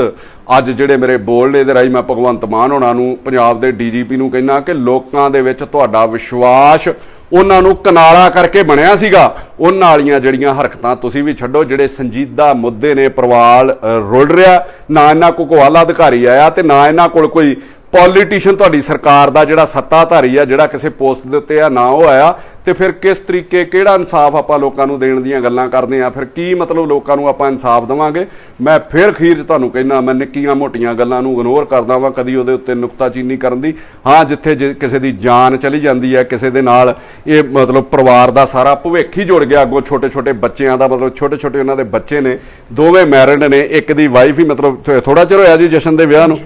ਅੱਜ ਜਿਹੜੇ ਮੇਰੇ ਬੋਲ ਨੇ ਇਹਦੇ ਰਾਹੀਂ ਮੈਂ ਭਗਵੰਤ ਮਾਨ ਹੋਣਾ ਨੂੰ ਪੰਜਾਬ ਦੇ ਡੀਜੀਪੀ ਨੂੰ ਕਹਿਣਾ ਕਿ ਲੋਕਾਂ ਦੇ ਵਿੱਚ ਤੁਹਾਡਾ ਵਿਸ਼ਵਾਸ ਉਹਨਾਂ ਨੂੰ ਕਨਾਲਾ ਕਰਕੇ ਬਣਿਆ ਸੀਗਾ। ਉਹਨਾਂ ਵਾਲੀਆਂ ਜਿਹੜੀਆਂ ਹਰਕਤਾਂ ਤੁਸੀਂ ਵੀ ਛੱਡੋ ਜਿਹੜੇ ਸੰਜੀਦਾ ਮੁੱਦੇ ਨੇ ਪ੍ਰਵਾਲ ਅ, ਰੁਲ ਰਿਹਾ ਨਾ ਇਹਨਾਂ ਕੋਲ ਕੋਈ ਆਲਾ ਅਧਿਕਾਰੀ ਆਇਆ ਤੇ ਨਾ ਇਹਨਾਂ ਕੋਲ ਕੋਈ ਪੋਲੀਟੀਸ਼ੀਅਨ ਤੁਹਾਡੀ ਸਰਕਾਰ ਦਾ ਜਿਹੜਾ ਸੱਤਾਧਾਰੀ ਆ, ਜਿਹੜਾ ਕਿਸੇ ਪੋਸਟ ਦੇ ਉੱਤੇ ਆ, ਨਾ ਉਹ ਆਇਆ, ਤੇ ਫਿਰ ਕਿਸ ਤਰੀਕੇ, ਕਿਹੜਾ ਇਨਸਾਫ ਆਪਾਂ ਲੋਕਾਂ ਨੂੰ ਦੇਣ ਦੀਆਂ ਗੱਲਾਂ ਕਰਦੇ ਆ? ਫਿਰ ਕੀ ਮਤਲਬ ਲੋਕਾਂ ਨੂੰ ਆਪਾਂ ਇਨਸਾਫ ਦੇਵਾਂਗੇ? ਮੈਂ ਫਿਰ ਖੀਰ ਤੁਹਾਨੂੰ ਕਹਿਣਾ ਮੈਂ ਨਿੱਕੀਆਂ ਮੋਟੀਆਂ ਗੱਲਾਂ ਨੂੰ ਇਗਨੋਰ ਕਰਦਾ ਵਾਂ, ਕਦੀ ਉਹਦੇ ਉੱਤੇ ਨੁਕਤਾਚੀਨੀ ਕਰਨ ਦੀ। ਹਾਂ, ਜਿੱਥੇ ਜੇ ਕਿਸੇ ਦੀ ਜਾਨ ਚਲੀ ਜਾਂਦੀ ਹੈ, ਕਿਸੇ ਦੇ ਨਾਲ ਇਹ ਮਤਲਬ ਪਰਿਵਾਰ ਦਾ ਸਾਰਾ ਭਵਿੱਖ ਹੀ ਜੁੜ ਗਿਆ, ਅੱਗੋਂ ਛੋਟੇ ਛੋਟੇ ਬੱਚਿਆਂ ਦਾ, ਮਤਲਬ ਛੋਟੇ ਛੋਟੇ ਉਹਨਾਂ ਦੇ ਬੱਚੇ ਨੇ, ਦੋਵੇਂ ਮੈਰਿਡ ਨੇ, ਇੱਕ ਦੀ ਵਾਈਫ ਹੀ ਮਤਲਬ ਥੋੜਾ ਚਿਰ ਹੋਇਆ ਜੀ ਜਸ਼ਨ ਦੇ ਵਿਆਹ ਨੂੰ।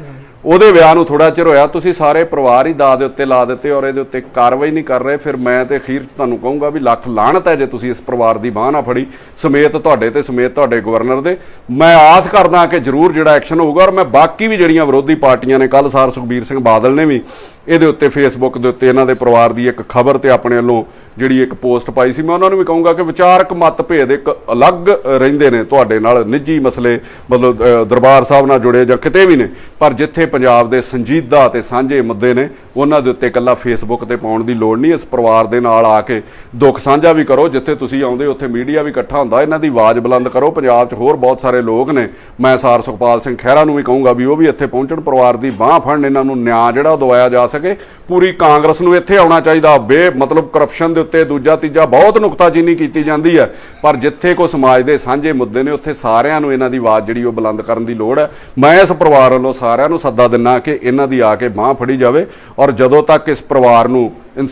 ਉਹਦੇ ਵਿਆਹ ਨੂੰ ਥੋੜਾ ਚਿਰ ਹੋਇਆ, ਤੁਸੀਂ ਸਾਰੇ ਪਰਿਵਾਰ ਹੀ ਦਾ ਦੇ ਉੱਤੇ ਲਾ ਦਿੱਤੇ ਔਰ ਇਹਦੇ ਉੱਤੇ ਕਾਰਵਾਈ ਨਹੀਂ ਕਰ ਰਹੇ। ਫਿਰ ਮੈਂ ਤੇ ਅਖੀਰ ਤੁਹਾਨੂੰ ਕਹੂੰਗਾ ਵੀ ਲੱਖ ਲਾਹਣਤ ਹੈ ਜੇ ਤੁਸੀਂ ਇਸ ਪਰਿਵਾਰ ਦੀ ਬਾਹ ਨਾ ਫੜੀ, ਸਮੇਤ ਤੁਹਾਡੇ ਤੇ, ਸਮੇਤ ਤੁਹਾਡੇ ਗਵਰਨਰ ਦੇ। ਮੈਂ ਆਸ ਕਰਦਾ ਕਿ ਜ਼ਰੂਰ ਜਿਹੜਾ ਐਕਸ਼ਨ ਹੋਊਗਾ ਔਰ ਮੈਂ ਬਾਕੀ ਵੀ ਜਿਹੜੀਆਂ ਵਿਰੋਧੀ ਪਾਰਟੀਆਂ ਨੇ ਕੱਲ ਸਾਰ ਸੁਖਬੀਰ ਸਿੰਘ ਬਾਦਲ ਨੇ ਵੀ ਇਹਦੇ ਉੱਤੇ ਫੇਸਬੁੱਕ ਦੇ ਉੱਤੇ ਇਹਨਾਂ ਦੇ ਪਰਿਵਾਰ ਦੀ ਇੱਕ ਖਬਰ ਤੇ ਆਪਣੇ ਵੱਲੋਂ ਜਿਹੜੀ ਇੱਕ ਪੋਸਟ ਪਾਈ ਸੀ, ਮੈਂ ਉਹਨਾਂ ਨੂੰ ਵੀ ਕਹੂੰਗਾ ਕਿ ਵਿਚਾਰਕ ਮਤਭੇਦ ਇੱਕ ਅਲੱਗ ਰਹਿੰਦੇ ਨੇ ਤੁਹਾਡੇ ਨਾਲ, ਨਿੱਜੀ ਮਸਲੇ, ਮਤਲਬ ਦਰਬਾਰ ਸਾਹਿਬ ਨਾਲ ਜੁੜੇ ਜਾਂ ਕਿਤੇ ਵੀ ਨੇ, ਪਰ ਜਿੱਥੇ ਪੰਜਾਬ ਦੇ ਸੰਜੀਦਾ ਤੇ ਸਾਂਝੇ ਮੁੱਦੇ ਨੇ, ਉਹਨਾਂ ਦੇ ਉੱਤੇ ਇਕੱਲਾ ਫੇਸਬੁੱਕ ਤੇ ਪਾਉਣ ਦੀ ਲੋੜ ਨਹੀਂ, ਇਸ ਪਰਿਵਾਰ ਦੇ ਨਾਲ ਆ ਕੇ ਦੁੱਖ ਸਾਂਝਾ ਵੀ ਕਰੋ, ਜਿੱਥੇ ਤੁਸੀਂ ਆਉਂਦੇ ਉੱਥੇ ਮੀਡੀਆ ਵੀ ਇਕੱਠਾ ਹੁੰਦਾ, ਇਹਨਾਂ ਦੀ ਆਵਾਜ਼ ਬੁਲੰਦ ਕਰੋ, ਪੰਜਾਬ 'ਚ ਹੋਰ ਬਹੁਤ ਸਾਰੇ ਲੋਕ ਨੇ, ਮੈਂ ਸਾਰ ਸੁਖਪਾਲ ਸਿੰਘ ਖਹਿਰਾ ਨੂੰ ਵੀ ਕਹੂੰਗਾ ਵੀ ਉਹ ਵੀ ਇੱਥੇ ਪਹੁੰਚਣ, ਪਰਿਵਾਰ ਦੀ ਬਾਹ ਫੜਨ, ਇਹਨਾਂ ਨੂੰ ਨਿਆਂ ਜਿਹੜਾ ਦਵਾਇਆ ਜਾ ਸਕੇ। ਪੂਰੀ ਕਾਂਗਰਸ ਨੂੰ ਇੱਥੇ ਆਉਣਾ ਚਾਹੀਦਾ। ਬੇ, ਮਤਲਬ ਕਰਪਸ਼ਨ ਦੇ ਉੱਤੇ ਦੂਜਾ, ਤੀਜਾ ਬਹੁਤ ਨੁਕਤਾਚੀਨੀ ਕੀਤੀ ਜਾਂਦੀ ਹੈ। ਪਰ ਜਿੱਥੇ ਕੋ ਸਮਾਜ ਦੇ ਸਾਂਝੇ ਮੁੱਦੇ ਨੇ, ਉੱਥੇ ਸਾਰਿਆਂ ਨੂੰ ਇਹਨਾਂ ਦੀ ਆਵਾਜ਼ ਜਿਹੜੀ ਉਹ ਬੁਲੰਦ ਕਰਨ ਦੀ ਲੋੜ ਹੈ। ਮੈਂ ਇਸ ਪਰਿਵਾਰ ਵੱਲੋਂ ਸਾਰਿਆਂ ਨੂੰ ਸੱਦਾ ਦਿੰਨਾ ਕਿ ਇਹਨਾਂ ਦੀ ਆ ਕੇ ਬਾਹ ਫੜੀ ਜਾਵੇ ਔਰ ਜਦੋਂ ਤੱਕ ਇਸ ਪਰਿਵਾਰ ਨੂੰ ਇਨਸਾਨ